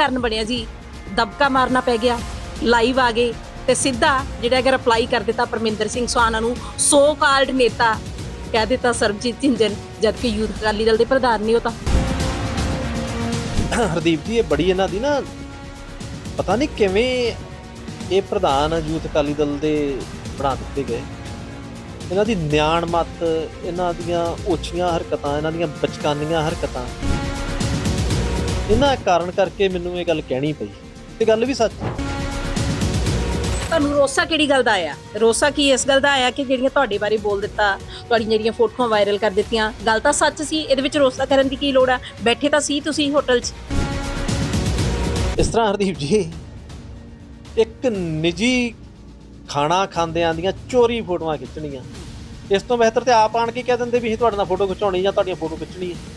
ਕਾਰਨ ਬਣਿਆ ਜੀ। ਦਬਕਾ ਮਾਰਨਾ ਪੈ ਗਿਆ ਲਾਈਵ ਆ ਗਏ ਤੇ ਸਿੱਧਾ ਜਿਹੜਾ ਅਗਰ ਅਪਲਾਈ ਕਰ ਦਿੱਤਾ ਪਰਮਿੰਦਰ ਸਿੰਘ ਸੁਹਾਣਾ ਨੂੰ। ਸੋ ਕਾਲਡ ਨੇਤਾ ਕਹਿ ਦਿੱਤਾ ਸਰਬਜੀਤ ਝਿੰਜਰ ਜਦਕਿ ਯੂਥ ਅਕਾਲੀ ਦਲ ਦੇ ਪ੍ਰਧਾਨ ਨਹੀਂ ਉਹ ਤਾਂ। ਹਰਦੀਪ ਜੀ, ਇਹ ਬੜੀ ਇਹਨਾਂ ਦੀ ਨਾ ਪਤਾ ਨਹੀਂ ਕਿਵੇਂ ਇਹ ਪ੍ਰਧਾਨ ਯੂਥ ਅਕਾਲੀ ਦਲ ਦੇ ਬਣਾ ਦਿੱਤੇ ਗਏ। ਇਹਨਾਂ ਦੀ ਨਿਆਣ ਮਤ, ਇਹਨਾਂ ਦੀਆਂ ਉੱਚੀਆਂ ਹਰਕਤਾਂ, ਇਹਨਾਂ ਦੀਆਂ ਬਚਕਾਨੀਆਂ ਹਰਕਤਾਂ। ਇਹਨਾਂ ਕਾਰਨ ਕਰਕੇ ਮੈਨੂੰ ਇਹ ਗੱਲ ਕਹਿਣੀ ਪਈ। ਤੇ ਗੱਲ ਵੀ ਸੱਚ। ਤੁਹਾਨੂੰ ਰੋਸਾ ਕਿਹੜੀ ਗੱਲ ਦਾ ਆਇਆ? ਰੋਸਾ ਕੀ ਇਸ ਗੱਲ ਦਾ ਆਇਆ ਕਿ ਜਿਹੜੀਆਂ ਤੁਹਾਡੇ ਬਾਰੇ ਬੋਲ ਦਿੱਤਾ ਤੁਹਾਡੀਆਂ ਜਿਹੜੀਆਂ ਫੋਟੋਆਂ ਵਾਇਰਲ ਕਰ ਦਿੱਤੀਆਂ ਗੱਲ ਤਾਂ ਸੱਚ ਸੀ ਇਹਦੇ ਵਿੱਚ ਰੋਸਾ ਕਰਨ ਦੀ ਕੀ ਲੋੜ ਆ? ਬੈਠੇ ਤਾਂ ਸੀ ਤੁਸੀਂ ਹੋਟਲ 'ਚ। ਇਸ ਤਰ੍ਹਾਂ ਹਰਦੀਪ ਜੀ ਇੱਕ ਨਿੱਜੀ ਖਾਣਾ ਖਾਂਦਿਆਂ ਦੀਆਂ ਚੋਰੀ ਫੋਟੋਆਂ ਖਿੱਚਣੀਆਂ। ਇਸ ਤੋਂ ਬਿਹਤਰ ਤੇ ਆਪ ਆਣ ਕੇ ਕਹਿ ਦਿੰਦੇ ਵੀ ਅਸੀਂ ਤੁਹਾਡੇ ਨਾਲ ਫੋਟੋ ਖਿਚਾਉਣੀ ਜਾਂ ਤੁਹਾਡੀਆਂ ਫੋਟੋ ਖਿੱਚਣੀ ਹੈ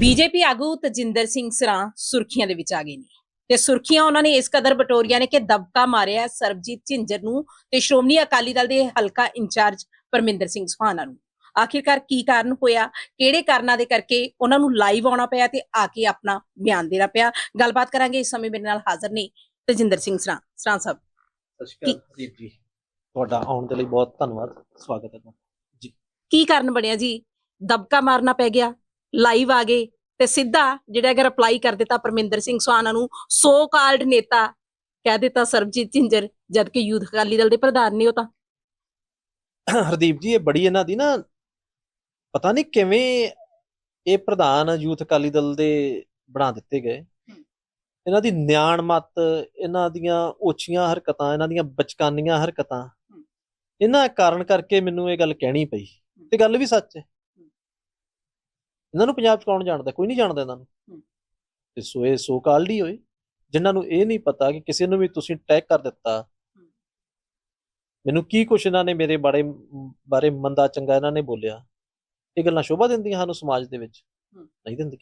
ਬੀਜੇਪੀ ਆਗੂ ਤਜਿੰਦਰ ਸਿੰਘ ਸਰਾਂ ਸੁਰਖੀਆਂ ਦੇ ਵਿੱਚ ਆ ਗਏ ਨੇ। ਤੇ ਸੁਰਖੀਆਂ ਉਹਨਾਂ ਨੇ ਇਸ ਕਦਰ ਬਟੋਰੀਆਂ ਨੇ ਕਿ ਦਬਕਾ ਮਾਰਿਆ ਸਰਬਜੀਤ ਝਿੰਜਰ ਨੂੰ ਤੇ ਸ਼੍ਰੋਮਣੀ ਅਕਾਲੀ ਦਲ ਦੇ ਹਲਕਾ ਇੰਚਾਰਜ ਪਰਮਿੰਦਰ ਸਿੰਘ ਸੁਹਾਣਾ ਨੂੰ। ਆਖਿਰਕਾਰ ਕੀ ਕਾਰਨ ਹੋਇਆ? ਕਿਹੜੇ ਕਾਰਨਾਂ ਦੇ ਕਰਕੇ ਉਹਨਾਂ ਨੂੰ ਲਾਈਵ ਆਉਣਾ ਪਿਆ ਤੇ ਆ ਕੇ ਆਪਣਾ ਬਿਆਨ ਦੇਣਾ ਪਿਆ? ਗੱਲਬਾਤ ਕਰਾਂਗੇ ਇਸ ਸਮੇਂ ਮੇਰੇ ਨਾਲ ਹਾਜ਼ਰ ਨੇ ਤਜਿੰਦਰ ਸਿੰਘ ਸਰਾਂ। ਸਰਾਂ ਸਾਹਿਬ ਸਤਿ ਸ਼੍ਰੀ ਅਕਾਲ ਜੀ। ਤੁਹਾਡਾ ਆਉਣ ਦੇ ਲਈ ਬਹੁਤ ਧੰਨਵਾਦ। ਸਵਾਗਤ ਹੈ ਤੁਹਾਡਾ। ਕੀ ਕਾਰਨ ਬਣਿਆ ਜੀ? ਦਬਕਾ ਮਾਰਨਾ ਪੈ ਗਿਆ। ਲਾਈਵ ਆ ਗਏ ਤੇ ਸਿੱਧਾ ਜਿਹੜਾ ਅਗਰ ਅਪਲਾਈ ਕਰ ਦਿੱਤਾ ਪਰਮਿੰਦਰ ਸਿੰਘ ਸੁਹਾਣਾ ਨੂੰ ਸੋ ਕਾਲਡ ਨੇਤਾ ਕਹਿ ਦਿੱਤਾ ਸਰਬਜੀਤ ਝਿੰਜਰ ਜਦਕਿ ਯੂਥ ਅਕਾਲੀ ਦਲ ਦੇ ਪ੍ਰਧਾਨ ਨਹੀਂ ਉਹ ਤਾਂ। ਹਰਦੀਪ ਜੀ ਇਹ ਬੜੀ ਇਹਨਾਂ ਦੀ ਨਾ ਪਤਾ ਨਹੀਂ ਕਿਵੇਂ ਇਹ ਪ੍ਰਧਾਨ ਯੂਥ ਅਕਾਲੀ ਦਲ ਦੇ ਬਣਾ ਦਿੱਤੇ ਗਏ। ਇਹਨਾਂ ਦੀ ਨਿਆਣ ਮਤ ਇਹਨਾਂ ਦੀਆਂ ਓਛੀਆਂ ਹਰਕਤਾਂ ਇਹਨਾਂ ਦੀਆਂ ਬਚਕਾਨੀਆਂ ਹਰਕਤਾਂ ਇਹਨਾਂ ਕਾਰਨ ਕਰਕੇ ਮੈਨੂੰ ਇਹ ਗੱਲ ਕਹਿਣੀ ਪਈ। ਤੇ ਗੱਲ ਵੀ ਸੱਚ ਹੈ। ਇਹਨਾਂ ਨੂੰ ਪੰਜਾਬ ਚ ਕੌਣ ਜਾਣਦਾ? ਕੋਈ ਨਹੀਂ ਜਾਣਦਾ ਇਹਨਾਂ ਨੂੰ। ਤੇ ਸੋ ਇਹ ਸੋ ਕਾਲਡ ਹੀ ਹੋਏ ਜਿਨ੍ਹਾਂ ਨੂੰ ਇਹ ਨਹੀਂ ਪਤਾ ਕਿ ਕਿਸੇ ਨੂੰ ਵੀ ਤੁਸੀਂ ਟੈਗ ਕਰ ਦਿੱਤਾ। ਮੈਨੂੰ ਕੀ ਕੁਛ ਇਹਨਾਂ ਨੇ ਮੇਰੇ ਬਾਰੇ ਬਾਰੇ ਮੰਦਾ ਚੰਗਾ ਇਹਨਾਂ ਨੇ ਬੋਲਿਆ। ਇਹ ਗੱਲਾਂ ਸ਼ੋਭਾ ਦਿੰਦੀਆਂ ਸਾਨੂੰ ਸਮਾਜ ਦੇ ਵਿੱਚ। ਨਹੀਂ ਦਿੰਦੀ।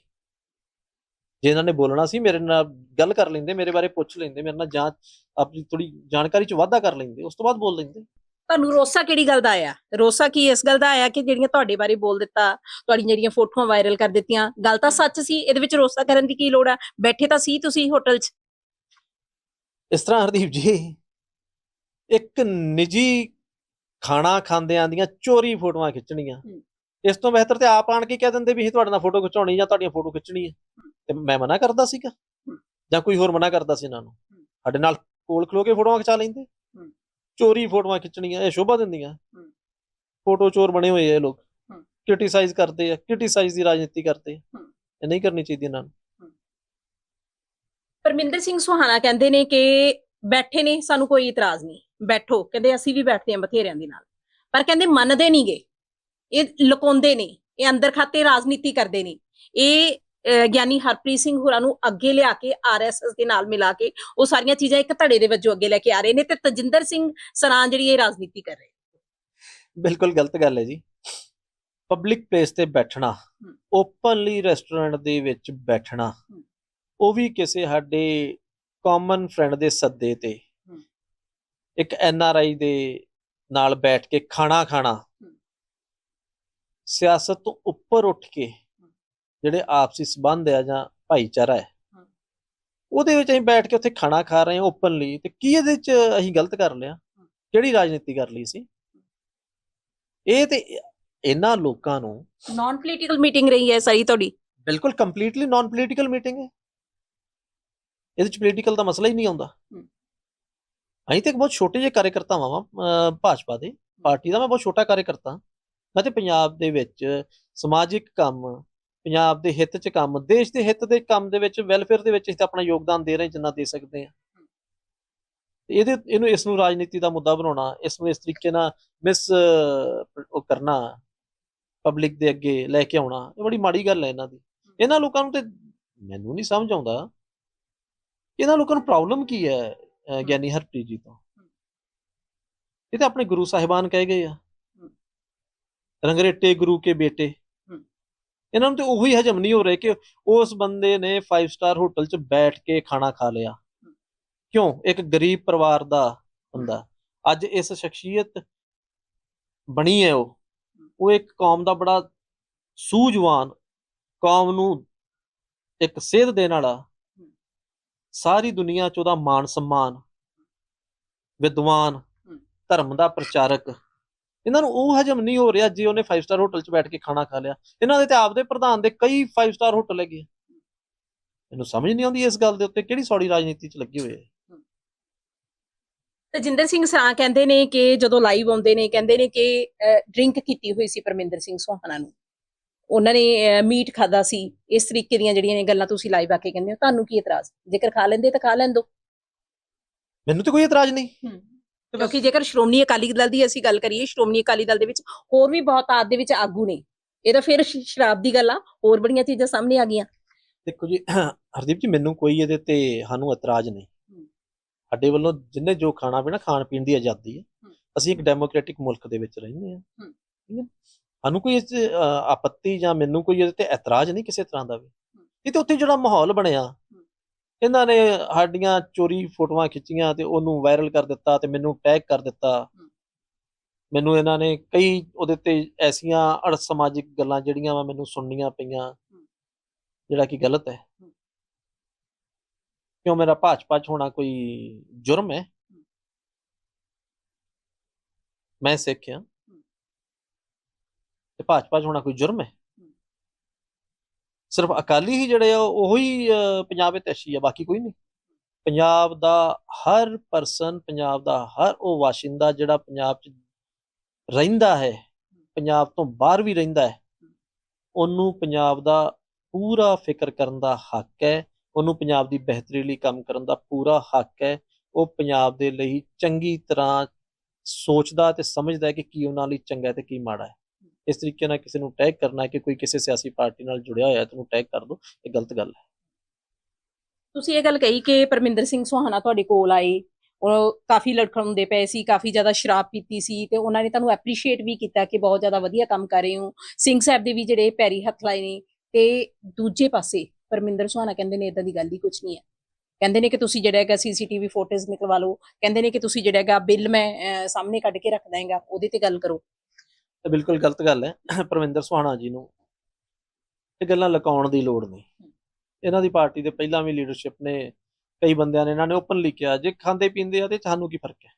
ਜੇ ਇਹਨਾਂ ਨੇ ਬੋਲਣਾ ਸੀ ਮੇਰੇ ਨਾਲ ਗੱਲ ਕਰ ਲੈਂਦੇ ਮੇਰੇ ਬਾਰੇ ਪੁੱਛ ਲੈਂਦੇ ਮੇਰੇ ਨਾਲ ਜਾਂਚ ਆਪਣੀ ਥੋੜੀ ਜਾਣਕਾਰੀ ਚ ਵਾਧਾ ਕਰ ਲੈਂਦੇ ਉਸ ਤੋਂ ਬਾਅਦ ਬੋਲ ਲੈਂਦੇ। ਤੁਹਾਨੂੰ ਰੋਸਾ ਕਿਹੜੀ ਗੱਲ ਦਾ ਆਇਆ? ਰੋਸਾ ਕੀ ਇਸ ਗੱਲ ਦਾ ਆਇਆ ਕਿ ਜਿਹੜੀਆਂ ਤੁਹਾਡੇ ਬਾਰੇ ਬੋਲ ਦਿੱਤਾ ਤੁਹਾਡੀਆਂ ਜਿਹੜੀਆਂ ਫੋਟੋਆਂ ਵਾਇਰਲ ਕਰ ਦਿੱਤੀਆਂ ਗੱਲ ਤਾਂ ਸੱਚ ਸੀ ਇਹਦੇ ਵਿੱਚ ਰੋਸਾ ਕਰਨ ਦੀ ਕੀ ਲੋੜ ਆ? ਬੈਠੇ ਤਾਂ ਸੀ ਤੁਸੀਂ ਹੋਟਲ 'ਚ? ਇਸ ਤਰ੍ਹਾਂ ਹਰਦੀਪ ਜੀ ਇੱਕ ਨਿੱਜੀ ਖਾਣਾ ਖਾਂਦਿਆਂ ਦੀਆਂ ਚੋਰੀ ਫੋਟੋਆਂ ਖਿੱਚਣੀਆਂ। ਇਸ ਤੋਂ ਬਿਹਤਰ ਤੇ ਆਪ ਆਣ ਕੇ ਕਹਿ ਦਿੰਦੇ ਵੀ ਅਸੀਂ ਤੁਹਾਡੇ ਨਾਲ ਫੋਟੋ ਖਿਚਾਉਣੀ ਜਾਂ ਤੁਹਾਡੀਆਂ ਫੋਟੋ ਖਿੱਚਣੀ ਹੈ। ਤੇ ਮੈਂ ਮਨਾ ਕਰਦਾ ਸੀਗਾ। ਜਾਂ ਕੋਈ ਹੋਰ ਮਨਾ ਕਰਦਾ ਸੀ ਇਹਨਾਂ ਨੂੰ। ਸਾਡੇ ਨਾਲ ਕੋਲ ਖਲੋ ਕੇ ਫੋਟੋਆਂ ਖਿਚਾ ਲੈਂਦੇ। ਚੋਰੀ ਫੋਟੋਆਂ ਖਿੱਚਣੀਆਂ ਇਹ ਸ਼ੋਭਾ ਦਿੰਦੀਆਂ। ਫੋਟੋ ਚੋਰ ਬਣੇ ਹੋਏ ਆ ਇਹ ਲੋਕ। ਕ੍ਰਿਟਿਸਾਈਜ਼ ਕਰਦੇ ਆ ਕ੍ਰਿਟਿਸਾਈਜ਼ ਦੀ ਰਾਜਨੀਤੀ ਕਰਦੇ ਆ। ਇਹ ਨਹੀਂ ਕਰਨੀ ਚਾਹੀਦੀ ਇਹਨਾਂ ਨੂੰ। ਪਰਮਿੰਦਰ ਸਿੰਘ ਸੁਹਾਣਾ ਕਹਿੰਦੇ ਨੇ ਕਿ ਬੈਠੇ ਨੇ ਸਾਨੂੰ ਕੋਈ ਇਤਰਾਜ਼ ਨਹੀਂ। ਬੈਠੋ ਕਹਿੰਦੇ ਅਸੀਂ ਵੀ ਬੈਠਦੇ ਹਾਂ ਬਥੇਰਿਆਂ ਦੇ ਨਾਲ। ਪਰ ਕਹਿੰਦੇ ਮੰਨਦੇ ਨਹੀਂਗੇ ਇਹ ਲੁਕਾਉਂਦੇ ਨੇ ਇਹ ਅੰਦਰ ਖਾਤੇ ਰਾਜਨੀਤੀ ਕਰਦੇ ਨੇ। ਇਹ ਗਿਆਨੀ ਹਰਪ੍ਰੀਤ ਸਿੰਘ ਹੋਰਾਂ ਨੂੰ ਅੱਗੇ ਲਿਆ ਕੇ ਆਰਐਸਐਸ ਦੇ ਨਾਲ ਮਿਲਾ ਕੇ ਉਹ ਸਾਰੀਆਂ ਚੀਜ਼ਾਂ ਇੱਕ ਧੜੇ ਦੇ ਵਜੋਂ ਅੱਗੇ ਲੈ ਕੇ ਆ ਰਹੇ ਨੇ ਤੇ ਤਜਿੰਦਰ ਸਿੰਘ ਸਰਾਂ ਜਿਹੜੀ ਇਹ ਰਾਜਨੀਤੀ ਕਰ ਰਹੇ ਬਿਲਕੁਲ ਗਲਤ ਗੱਲ ਹੈ ਜੀ। ਪਬਲਿਕ ਪਲੇਸ ਤੇ ਬੈਠਣਾ ਓਪਨਲੀ ਰੈਸਟੋਰੈਂਟ ਦੇ ਵਿੱਚ ਬੈਠਣਾ। ਉਹ ਵੀ ਕਿਸੇ ਸਾਡੇ ਕਾਮਨ ਫਰੈਂਡ ਦੇ ਸੱਦੇ ਤੇ। ਇੱਕ ਐਨ ਆਰ ਆਈ ਦੇ ਨਾਲ ਬੈਠ ਕੇ ਖਾਣਾ ਖਾਣਾ। ਸਿਆਸਤ ਤੋਂ ਉੱਪਰ ਉੱਠ ਕੇ ਜਿਹੜੇ ਆਪਸੀ ਸਬੰਧ ਆ ਜਾਂ ਭਾਈਚਾਰਾ ਹੈ। ਉਹਦੇ ਵਿੱਚ ਅਸੀਂ ਬੈਠ ਕੇ ਉੱਥੇ ਖਾਣਾ ਖਾ ਰਹੇ ਹਾਂ ਓਪਨਲੀ ਤੇ ਕੀ ਇਹਦੇ ਵਿੱਚ ਅਸੀਂ ਗਲਤ ਕਰ ਲਿਆ? ਕਿਹੜੀ ਰਾਜਨੀਤੀ ਕਰ ਲਈ ਸੀ? ਇਹ ਤੇ ਇਹਨਾਂ ਲੋਕਾਂ ਨੂੰ ਨਾਨ ਪੋਲੀਟੀਕਲ ਮੀਟਿੰਗ ਰਹੀ ਹੈ ਸਾਰੀ ਤੁਹਾਡੀ। ਬਿਲਕੁਲ ਕੰਪਲੀਟਲੀ ਨਾਨ ਪੋਲੀਟੀਕਲ ਮੀਟਿੰਗ ਹੈ। ਇਹਦੇ ਚ ਪੋਲੀਟੀਕਲ ਦਾ ਮਸਲਾ ਹੀ ਨਹੀਂ ਆਉਂਦਾ। ਅਸੀਂ ਤੇ ਇੱਕ ਬਹੁਤ ਛੋਟੇ ਜਿਹੇ ਕਾਰਜਕਰਤਾ ਵਾਂ ਭਾਜਪਾ ਦੇ ਪਾਰਟੀ ਦਾ ਮੈਂ ਬਹੁਤ ਛੋਟਾ ਕਾਰਜਕਰਤਾ। ਮੈਂ ਤੇ ਪੰਜਾਬ ਦੇ ਵਿੱਚ ਸਮਾਜਿਕ ਕੰਮ ਪੰਜਾਬ ਦੇ ਹਿੱਤ 'ਚ ਕੰਮ, ਦੇਸ਼ ਦੇ ਹਿੱਤ ਦੇ ਕੰਮ ਦੇ ਵਿੱਚ ਵੈਲਫੇਅਰ ਦੇ ਵਿੱਚ ਅਸੀਂ ਤਾਂ ਆਪਣਾ ਯੋਗਦਾਨ ਦੇ ਰਹੇ ਜਿੰਨਾ ਦੇ ਸਕਦੇ ਹਾਂ। ਇਹਦੇ, ਇਹਨੂੰ ਇਸ ਨੂੰ ਰਾਜਨੀਤੀ ਦਾ ਮੁੱਦਾ ਬਣਾਉਣਾ, ਇਸ ਨੂੰ ਇਸ ਤਰੀਕੇ ਨਾਲ ਮਿਸ ਉਹ ਕਰਨਾ ਪਬਲਿਕ ਦੇ ਅੱਗੇ ਲੈ ਕੇ ਆਉਣਾ, ਇਹ ਬੜੀ ਮਾੜੀ ਗੱਲ ਹੈ ਇਹਨਾਂ ਦੀ। ਇਹਨਾਂ ਲੋਕਾਂ ਨੂੰ ਤੇ ਮੈਨੂੰ ਨਹੀਂ ਸਮਝ ਆਉਂਦਾ ਇਹਨਾਂ ਲੋਕਾਂ ਨੂੰ ਪ੍ਰੋਬਲਮ ਕੀ ਹੈ ਗਿਆਨੀ ਹਰਪ੍ਰੀਤ ਜੀ ਤੋਂ? ਇਹ ਤਾਂ ਆਪਣੇ ਗੁਰੂ ਸਾਹਿਬਾਨ ਕਹੇ ਗਏ ਆ। ਰੰਗਰੇਟੇ ਗੁਰੂ ਕੇ ਬੇਟੇ। ਇਹਨਾਂ ਨੂੰ ਤੇ ਉਹੀ ਹਜਮ ਨਹੀਂ ਹੋ ਰਿਹਾ ਕਿ ਉਸ ਬੰਦੇ ਨੇ 5 ਸਟਾਰ ਹੋਟਲ 'ਚ ਬੈਠ ਕੇ ਖਾਣਾ ਖਾ ਲਿਆ। ਕਿਉਂ? ਇੱਕ ਗਰੀਬ ਪਰਿਵਾਰ ਦਾ ਬੰਦਾ। ਅੱਜ ਇਸ ਸ਼ਖਸੀਅਤ ਬਣੀ ਹੈ ਉਹ। ਉਹ ਇੱਕ ਕੌਮ ਦਾ ਬੜਾ ਸੂਝਵਾਨ, ਕੌਮ ਨੂੰ ਇੱਕ ਸੇਧ ਦੇਣ ਵਾਲਾ, ਸਾਰੀ ਦੁਨੀਆ 'ਚ ਉਹਦਾ ਮਾਣ ਸਨਮਾਨ ਵਿਦਵਾਨ, ਧਰਮ ਦਾ ਪ੍ਰਚਾਰਕ ਇਹਨਾਂ ਨੂੰ ਉਹ ਹਜਮ ਨਹੀਂ ਹੋ ਰਿਹਾ ਜੇ ਉਹਨੇ 5 ਸਟਾਰ ਹੋਟਲ 'ਚ ਬੈਠ ਕੇ ਖਾਣਾ ਖਾ ਲਿਆ। ਇਹਨਾਂ ਦੇ ਤੇ ਆਪਦੇ ਪ੍ਰਧਾਨ ਦੇ ਕਈ 5 ਸਟਾਰ ਹੋਟਲ ਹੈਗੇ। ਮੈਨੂੰ ਸਮਝ ਨਹੀਂ ਆਉਂਦੀ ਇਸ ਗੱਲ ਦੇ ਉੱਤੇ ਕਿਹੜੀ ਸੌੜੀ ਰਾਜਨੀਤੀ 'ਚ ਲੱਗੇ ਹੋਏ ਆ। ਤਜਿੰਦਰ ਸਿੰਘ ਸਰਾਂ ਕਹਿੰਦੇ ਨੇ ਕਿ ਜਦੋਂ ਲਾਈਵ ਆਉਂਦੇ ਨੇ ਕਹਿੰਦੇ ਨੇ ਕਿ ਡਰਿੰਕ ਕੀਤੀ ਹੋਈ ਸੀ ਪਰਮਿੰਦਰ ਸਿੰਘ ਸੋਹਣਾ ਨੂੰ। ਉਹਨਾਂ ਨੇ ਮੀਟ ਖਾਦਾ ਸੀ। ਇਸ ਤਰੀਕੇ ਦੀਆਂ ਜਿਹੜੀਆਂ ਨੇ ਗੱਲਾਂ ਤੁਸੀਂ ਲਾਈਵ ਆ ਕੇ ਕਹਿੰਦੇ ਹੋ ਤੁਹਾਨੂੰ ਕੀ ਇਤਰਾਜ਼? ਜੇਕਰ ਖਾ ਲੈਂਦੇ ਤਾਂ ਖਾ ਲੈਣ ਮੈਨੂੰ ਤੇ ਕੋਈ ਇਤਰਾਜ਼ ਨਹੀਂ। ਤੇ ਕਿਉਂਕਿ ਜੇਕਰ ਸ਼੍ਰੋਮਣੀ ਅਕਾਲੀ ਦਲ ਦੀ ਅਸੀਂ ਗੱਲ ਕਰੀਏ ਸ਼੍ਰੋਮਣੀ ਅਕਾਲੀ ਦਲ ਦੇ ਵਿੱਚ ਹੋਰ ਵੀ ਬਹੁਤ ਆਦ ਦੇ ਵਿੱਚ ਆਗੂ ਨੇ। ਇਹ ਤਾਂ ਫਿਰ ਸ਼ਰਾਬ ਦੀ ਗੱਲ ਆ ਹੋਰ ਬੜੀਆਂ ਚੀਜ਼ਾਂ ਸਾਹਮਣੇ ਆ ਗਈਆਂ। ਦੇਖੋ ਜੀ ਹਰਦੀਪ ਜੀ ਮੈਨੂੰ ਕੋਈ ਇਹਦੇ ਤੇ ਸਾਨੂੰ ਇਤਰਾਜ਼ ਨਹੀਂ। ਸਾਡੇ ਵੱਲੋਂ ਜਿੰਨੇ ਜੋ ਖਾਣਾ ਪੀਣਾ ਖਾਣ ਪੀਣ ਦੀ ਆਜ਼ਾਦੀ ਹੈ। ਅਸੀਂ ਇੱਕ ਡੈਮੋਕ੍ਰੈਟਿਕ ਮੁਲਕ ਦੇ ਵਿੱਚ ਰਹਿੰਦੇ ਹਾਂ। ਹੂੰ। ਠੀਕ ਹੈ। ਸਾਨੂੰ ਕੋਈ ਇਸ ਆਪੱਤੀ ਜਾਂ ਮੈਨੂੰ ਕੋਈ ਇਹਦੇ ਤੇ ਇਤਰਾਜ਼ ਨਹੀਂ ਕਿਸੇ ਤਰ੍ਹਾਂ ਦਾ ਵੀ। ਇਹ ਤੇ ਉੱਥੇ ਜਿਹੜਾ ਮਾਹੌਲ ਬਣਿਆ ਇਹਨਾਂ ਨੇ ਸਾਡੀਆਂ ਚੋਰੀ ਫੋਟੋਆਂ ਖਿੱਚੀਆਂ ਤੇ ਉਹਨੂੰ ਵਾਇਰਲ ਕਰ ਦਿੱਤਾ ਤੇ ਮੈਨੂੰ ਟੈਗ ਕਰ ਦਿੱਤਾ। ਮੈਨੂੰ ਇਹਨਾਂ ਨੇ ਕਈ ਉਹਦੇ ਤੇ ਐਸੀਆਂ ਅੜ ਸਮਾਜਿਕ ਗੱਲਾਂ ਜਿਹੜੀਆਂ ਵਾ ਮੈਨੂੰ ਸੁਣਨੀਆਂ ਪਈਆਂ ਜਿਹੜਾ ਕਿ ਗਲਤ ਹੈ। ਕਿਉਂ ਮੇਰਾ ਭਾਜਪਾ ਚ ਹੋਣਾ ਕੋਈ ਜੁਰਮ ਹੈ? ਮੈਂ ਸਿੱਖ ਹਾਂ। ਤੇ ਭਾਜਪਾ ਚ ਹੋਣਾ ਕੋਈ ਜੁਰਮ ਹੈ? ਸਿਰਫ ਅਕਾਲੀ ਹੀ ਜਿਹੜੇ ਆ, ਉਹ ਹੀ ਪੰਜਾਬ ਵਿੱਚ ਅਸ਼ੀ ਆ, ਬਾਕੀ ਕੋਈ ਨਹੀਂ। ਪੰਜਾਬ ਦਾ ਹਰ ਪਰਸਨ ਪੰਜਾਬ ਦਾ ਹਰ ਉਹ ਵਾਸ਼ਿੰਦਾ ਜਿਹੜਾ ਪੰਜਾਬ ਚ ਰਹਿੰਦਾ ਹੈ, ਪੰਜਾਬ ਤੋਂ ਬਾਹਰ ਵੀ ਰਹਿੰਦਾ ਹੈ, ਉਹਨੂੰ ਪੰਜਾਬ ਦਾ ਪੂਰਾ ਫਿਕਰ ਕਰਨ ਦਾ ਹੱਕ ਹੈ, ਉਹਨੂੰ ਪੰਜਾਬ ਦੀ ਬਿਹਤਰੀ ਲਈ ਕੰਮ ਕਰਨ ਦਾ ਪੂਰਾ ਹੱਕ ਹੈ, ਉਹ ਪੰਜਾਬ ਦੇ ਲਈ ਚੰਗੀ ਤਰ੍ਹਾਂ ਸੋਚਦਾ ਤੇ ਸਮਝਦਾ ਹੈ ਕਿ ਕੀ ਉਹਨਾਂ ਲਈ ਚੰਗਾ ਹੈ ਤੇ ਕੀ ਮਾੜਾ ਹੈ। ਇਸ ਤਰੀਕੇ ਨਾਲ ਕਿਸੇ ਨੂੰ ਟੈਗ ਕਰਨਾ ਕਿ ਕੋਈ ਕਿਸੇ ਸਿਆਸੀ ਪਾਰਟੀ ਨਾਲ ਜੁੜਿਆ ਹੋਇਆ ਹੈ ਤੇ ਟੈਗ ਕਰ ਦੋ, ਇਹ ਗਲਤ ਗੱਲ ਹੈ। ਤੁਸੀਂ ਇਹ ਗੱਲ ਕਹੀ ਕਿ ਪਰਮਿੰਦਰ ਸਿੰਘ ਸੁਹਾਣਾ ਤੁਹਾਡੇ ਕੋਲ ਆਏ, ਉਹ ਕਾਫੀ ਲੜਖੜਾਉਂਦੇ ਪਏ ਸੀ, ਕਾਫੀ ਜ਼ਿਆਦਾ ਸ਼ਰਾਬ ਪੀਤੀ ਸੀ ਤੇ ਉਹਨਾਂ ਨੇ ਤੁਹਾਨੂੰ ਐਪਰੀਸ਼ੀਏਟ ਵੀ ਕੀਤਾ ਕਿ ਬਹੁਤ ਜ਼ਿਆਦਾ ਵਧੀਆ ਕੰਮ ਕਰ ਰਹੇ ਹੋ। ਸਿੰਘ ਸਾਹਿਬ ਦੇ ਵੀ ਜਿਹੜੇ ਪੈਰੀ ਹੱਥ ਲਾਏ ਨੇ ਤੇ ਦੂਜੇ ਪਾਸੇ ਪਰਮਿੰਦਰ ਸੁਹਾਣਾ ਕਹਿੰਦੇ ਨੇ ਇਦਾਂ ਦੀ ਗੱਲ ਹੀ ਕੁਝ ਨਹੀਂ ਹੈ। ਕਹਿੰਦੇ ਨੇ ਕਿ ਤੁਸੀਂ ਜਿਹੜਾ ਹੈਗਾ ਸੀਸੀਟੀਵੀ ਫੋਟੋਜ਼ ਨਿਕਲਵਾ ਲਓ, ਕਹਿੰਦੇ ਨੇ ਕਿ ਤੁਸੀਂ ਜਿਹੜਾ ਹੈਗਾ ਬਿੱਲ ਮੈਂ ਸਾਹਮਣੇ ਕੱਢ ਕੇ ਰੱਖ ਦਾਂਗਾ ਉਹਦੇ ਤੇ ਗੱਲ ਕਰੋ। ਤੇ ਬਿਲਕੁਲ ਗਲਤ ਗੱਲ ਹੈ। ਪਰਵਿੰਦਰ ਸੁਹਾਣਾ ਜੀ ਨੂੰ ਇਹ ਗੱਲਾਂ ਲਕਾਉਣ ਦੀ ਲੋੜ ਨਹੀਂ। ਇਹਨਾਂ ਦੀ ਪਾਰਟੀ ਦੇ ਪਹਿਲਾਂ ਵੀ ਲੀਡਰਸ਼ਿਪ ਨੇ ਕਈ ਬੰਦਿਆਂ ਨੇ ਇਹਨਾਂ ਨੇ ਓਪਨਲੀ ਕਿਹਾ ਜੇ ਖਾਂਦੇ ਪੀਂਦੇ ਆ ਤੇ ਸਾਨੂੰ ਕੀ ਫ਼ਰਕ ਹੈ?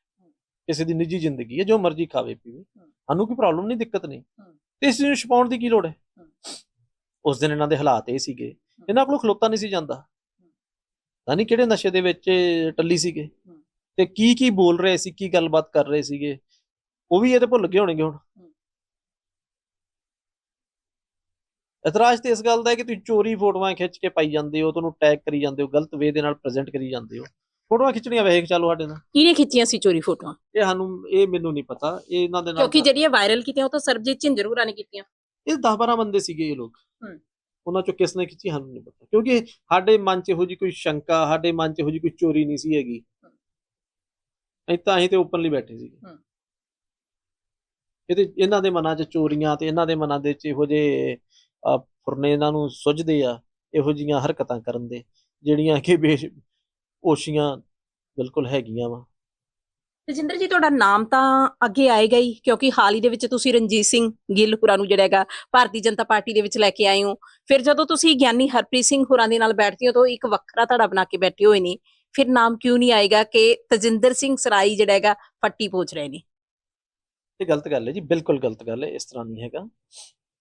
ਕਿਸੇ ਦੀ ਨਿੱਜੀ ਜ਼ਿੰਦਗੀ ਹੈ, ਜੋ ਮਰਜ਼ੀ ਖਾਵੇ ਪੀਵੇ। ਸਾਨੂੰ ਕੋਈ ਪ੍ਰੋਬਲਮ ਨਹੀਂ, ਦਿੱਕਤ ਨਹੀਂ। ਤੇ ਇਸ ਨੂੰ ਛਪਾਉਣ ਦੀ ਕੀ ਲੋੜ ਹੈ? ਉਸ ਦਿਨ ਇਹਨਾਂ ਦੇ ਹਾਲਾਤ ਇਹ ਸੀਗੇ। ਇਹਨਾਂ ਕੋਲ ਖਲੋਤਾ ਨਹੀਂ ਸੀ ਜਾਂਦਾ। ਤਾਂ ਨਹੀਂ ਕਿਹੜੇ ਨਸ਼ੇ ਦੇ ਵਿੱਚ ਟੱਲੀ ਸੀਗੇ। ਤੇ ਕੀ ਕੀ ਬੋਲ ਰਹੇ ਸੀ, ਕੀ ਗੱਲਬਾਤ ਕਰ ਰਹੇ ਸੀਗੇ। ਉਹ ਵੀ ਇਹ ਤੇ ਭੁੱਲ ਗਏ ਹੋਣਗੇ ਹੁਣ। ਇਤਰਾਜ਼ ਤੇ ਇਸ ਗੱਲ ਦਾ ਹੈ ਕਿ ਤੁਸੀਂ ਚੋਰੀ ਫੋਟੋਆਂ ਖਿੱਚ ਕੇ ਪਾਈ ਜਾਂਦੇ ਹੋ ਤੁਹਾਨੂੰ ਟੈਗ ਕਰੀ ਜਾਂਦੇ ਹੋ ਗਲਤ ਵੇ ਦੇ ਨਾਲ ਪ੍ਰੈਜ਼ੈਂਟ ਕਰੀ ਜਾਂਦੇ ਹੋ। ਫੋਟੋਆਂ ਖਿੱਚਣੀਆਂ ਵੇਖ ਚੱਲੋ ਸਾਡੇ ਨਾਲ। ਕਿਹਨੇ ਖਿੱਚੀਆਂ ਸੀ ਚੋਰੀ ਫੋਟੋਆਂ? ਇਹ ਸਾਨੂੰ ਇਹ ਮੈਨੂੰ ਨਹੀਂ ਪਤਾ ਇਹ ਇਹਨਾਂ ਦੇ ਨਾਲ ਕਿਉਂਕਿ ਜਿਹੜੀਆਂ ਵਾਇਰਲ ਕੀਤੀਆਂ ਉਹ ਤਾਂ ਸਰਬਜੀਤ ਝਿੰਜਰ ਹੋਰਾਂ ਨੇ ਕੀਤੀਆਂ। ਇਹ 10 12 ਬੰਦੇ ਸੀਗੇ ਇਹ ਲੋਕ। ਉਹਨਾਂ ਚੋਂ ਕਿਸ ਨੇ ਖਿੱਚੀ ਸਾਨੂੰ ਨਹੀਂ ਪਤਾ। ਕਿਉਂਕਿ ਸਾਡੇ ਮਨ 'ਚ ਇਹੋ ਜੀ ਕੋਈ ਸ਼ੰਕਾ ਸਾਡੇ ਮਨ 'ਚ ਇਹੋ ਜੀ ਕੋਈ ਚੋਰੀ ਨਹੀਂ ਸੀ ਹੈਗੀ। ਅਸੀਂ ਤਾਂ ਅਸੀਂ ਤੇ ਓਪਨਲੀ ਬੈਠੇ ਸੀਗੇ। ਹਮ। ਇਹ ਤੇ ਇਹਨਾਂ ਦੇ ਮਨਾਂ 'ਚ ਚੋਰੀਆਂ ਤੇ ਇਹਨਾਂ ਦੇ ਮਨਾਂ ਦੇ 'ਚ ਇਹੋ ਜੇ ਫੁਰਨੇ ਇਹਨਾਂ ਨੂੰ ਸੁੱਝਦੇ ਆ ਇਹੋ ਜੀਆਂ ਹਰਕਤਾਂ ਕਰਨ ਦੇ ਜਿਹੜੀਆਂ ਕਿ ਬੇਸ਼ ਓਸ਼ੀਆਂ ਬਿਲਕੁਲ ਹੈਗੀਆਂ ਵਾ। ਤਜਿੰਦਰ ਜੀ ਤੁਹਾਡਾ ਨਾਮ ਤਾਂ ਅੱਗੇ ਆਏਗਾ ਹੀ ਕਿਉਂਕਿ ਹਾਲ ਹੀ ਦੇ ਵਿੱਚ ਤੁਸੀਂ ਰਣਜੀਤ ਸਿੰਘ ਗਿੱਲ ਹੋਰਾਂ ਨੂੰ ਜਿਹੜਾ ਹੈਗਾ ਭਾਰਤੀ ਜਨਤਾ ਪਾਰਟੀ ਦੇ ਵਿੱਚ ਲੈ ਕੇ ਆਏ ਹੋ। ਫਿਰ ਜਦੋਂ ਤੁਸੀਂ ਗਿਆਨੀ ਹਰਪ੍ਰੀਤ ਸਿੰਘ ਹੋਰਾਂ ਦੇ ਨਾਲ ਬੈਠਦੇ ਹੋ ਤਾਂ ਇੱਕ ਵੱਖਰਾ ਧੜਾ ਬਣਾ ਕੇ ਬੈਠੇ ਹੋਏ ਨੇ। ਫਿਰ ਨਾਮ ਕਿਉਂ ਨਹੀਂ ਆਏਗਾ ਕਿ ਤਜਿੰਦਰ ਸਿੰਘ ਸਰਾਈ ਜਿਹੜਾ ਹੈਗਾ ਫੱਟੀ ਪੋਚ ਰਹੇ ਨੇ? ਇਹ ਗਲਤ ਗੱਲ ਹੈ ਜੀ ਬਿਲਕੁਲ ਗਲਤ ਗੱਲ ਹੈ ਇਸ ਤਰ੍ਹਾਂ ਨਹੀਂ ਹੈਗਾ।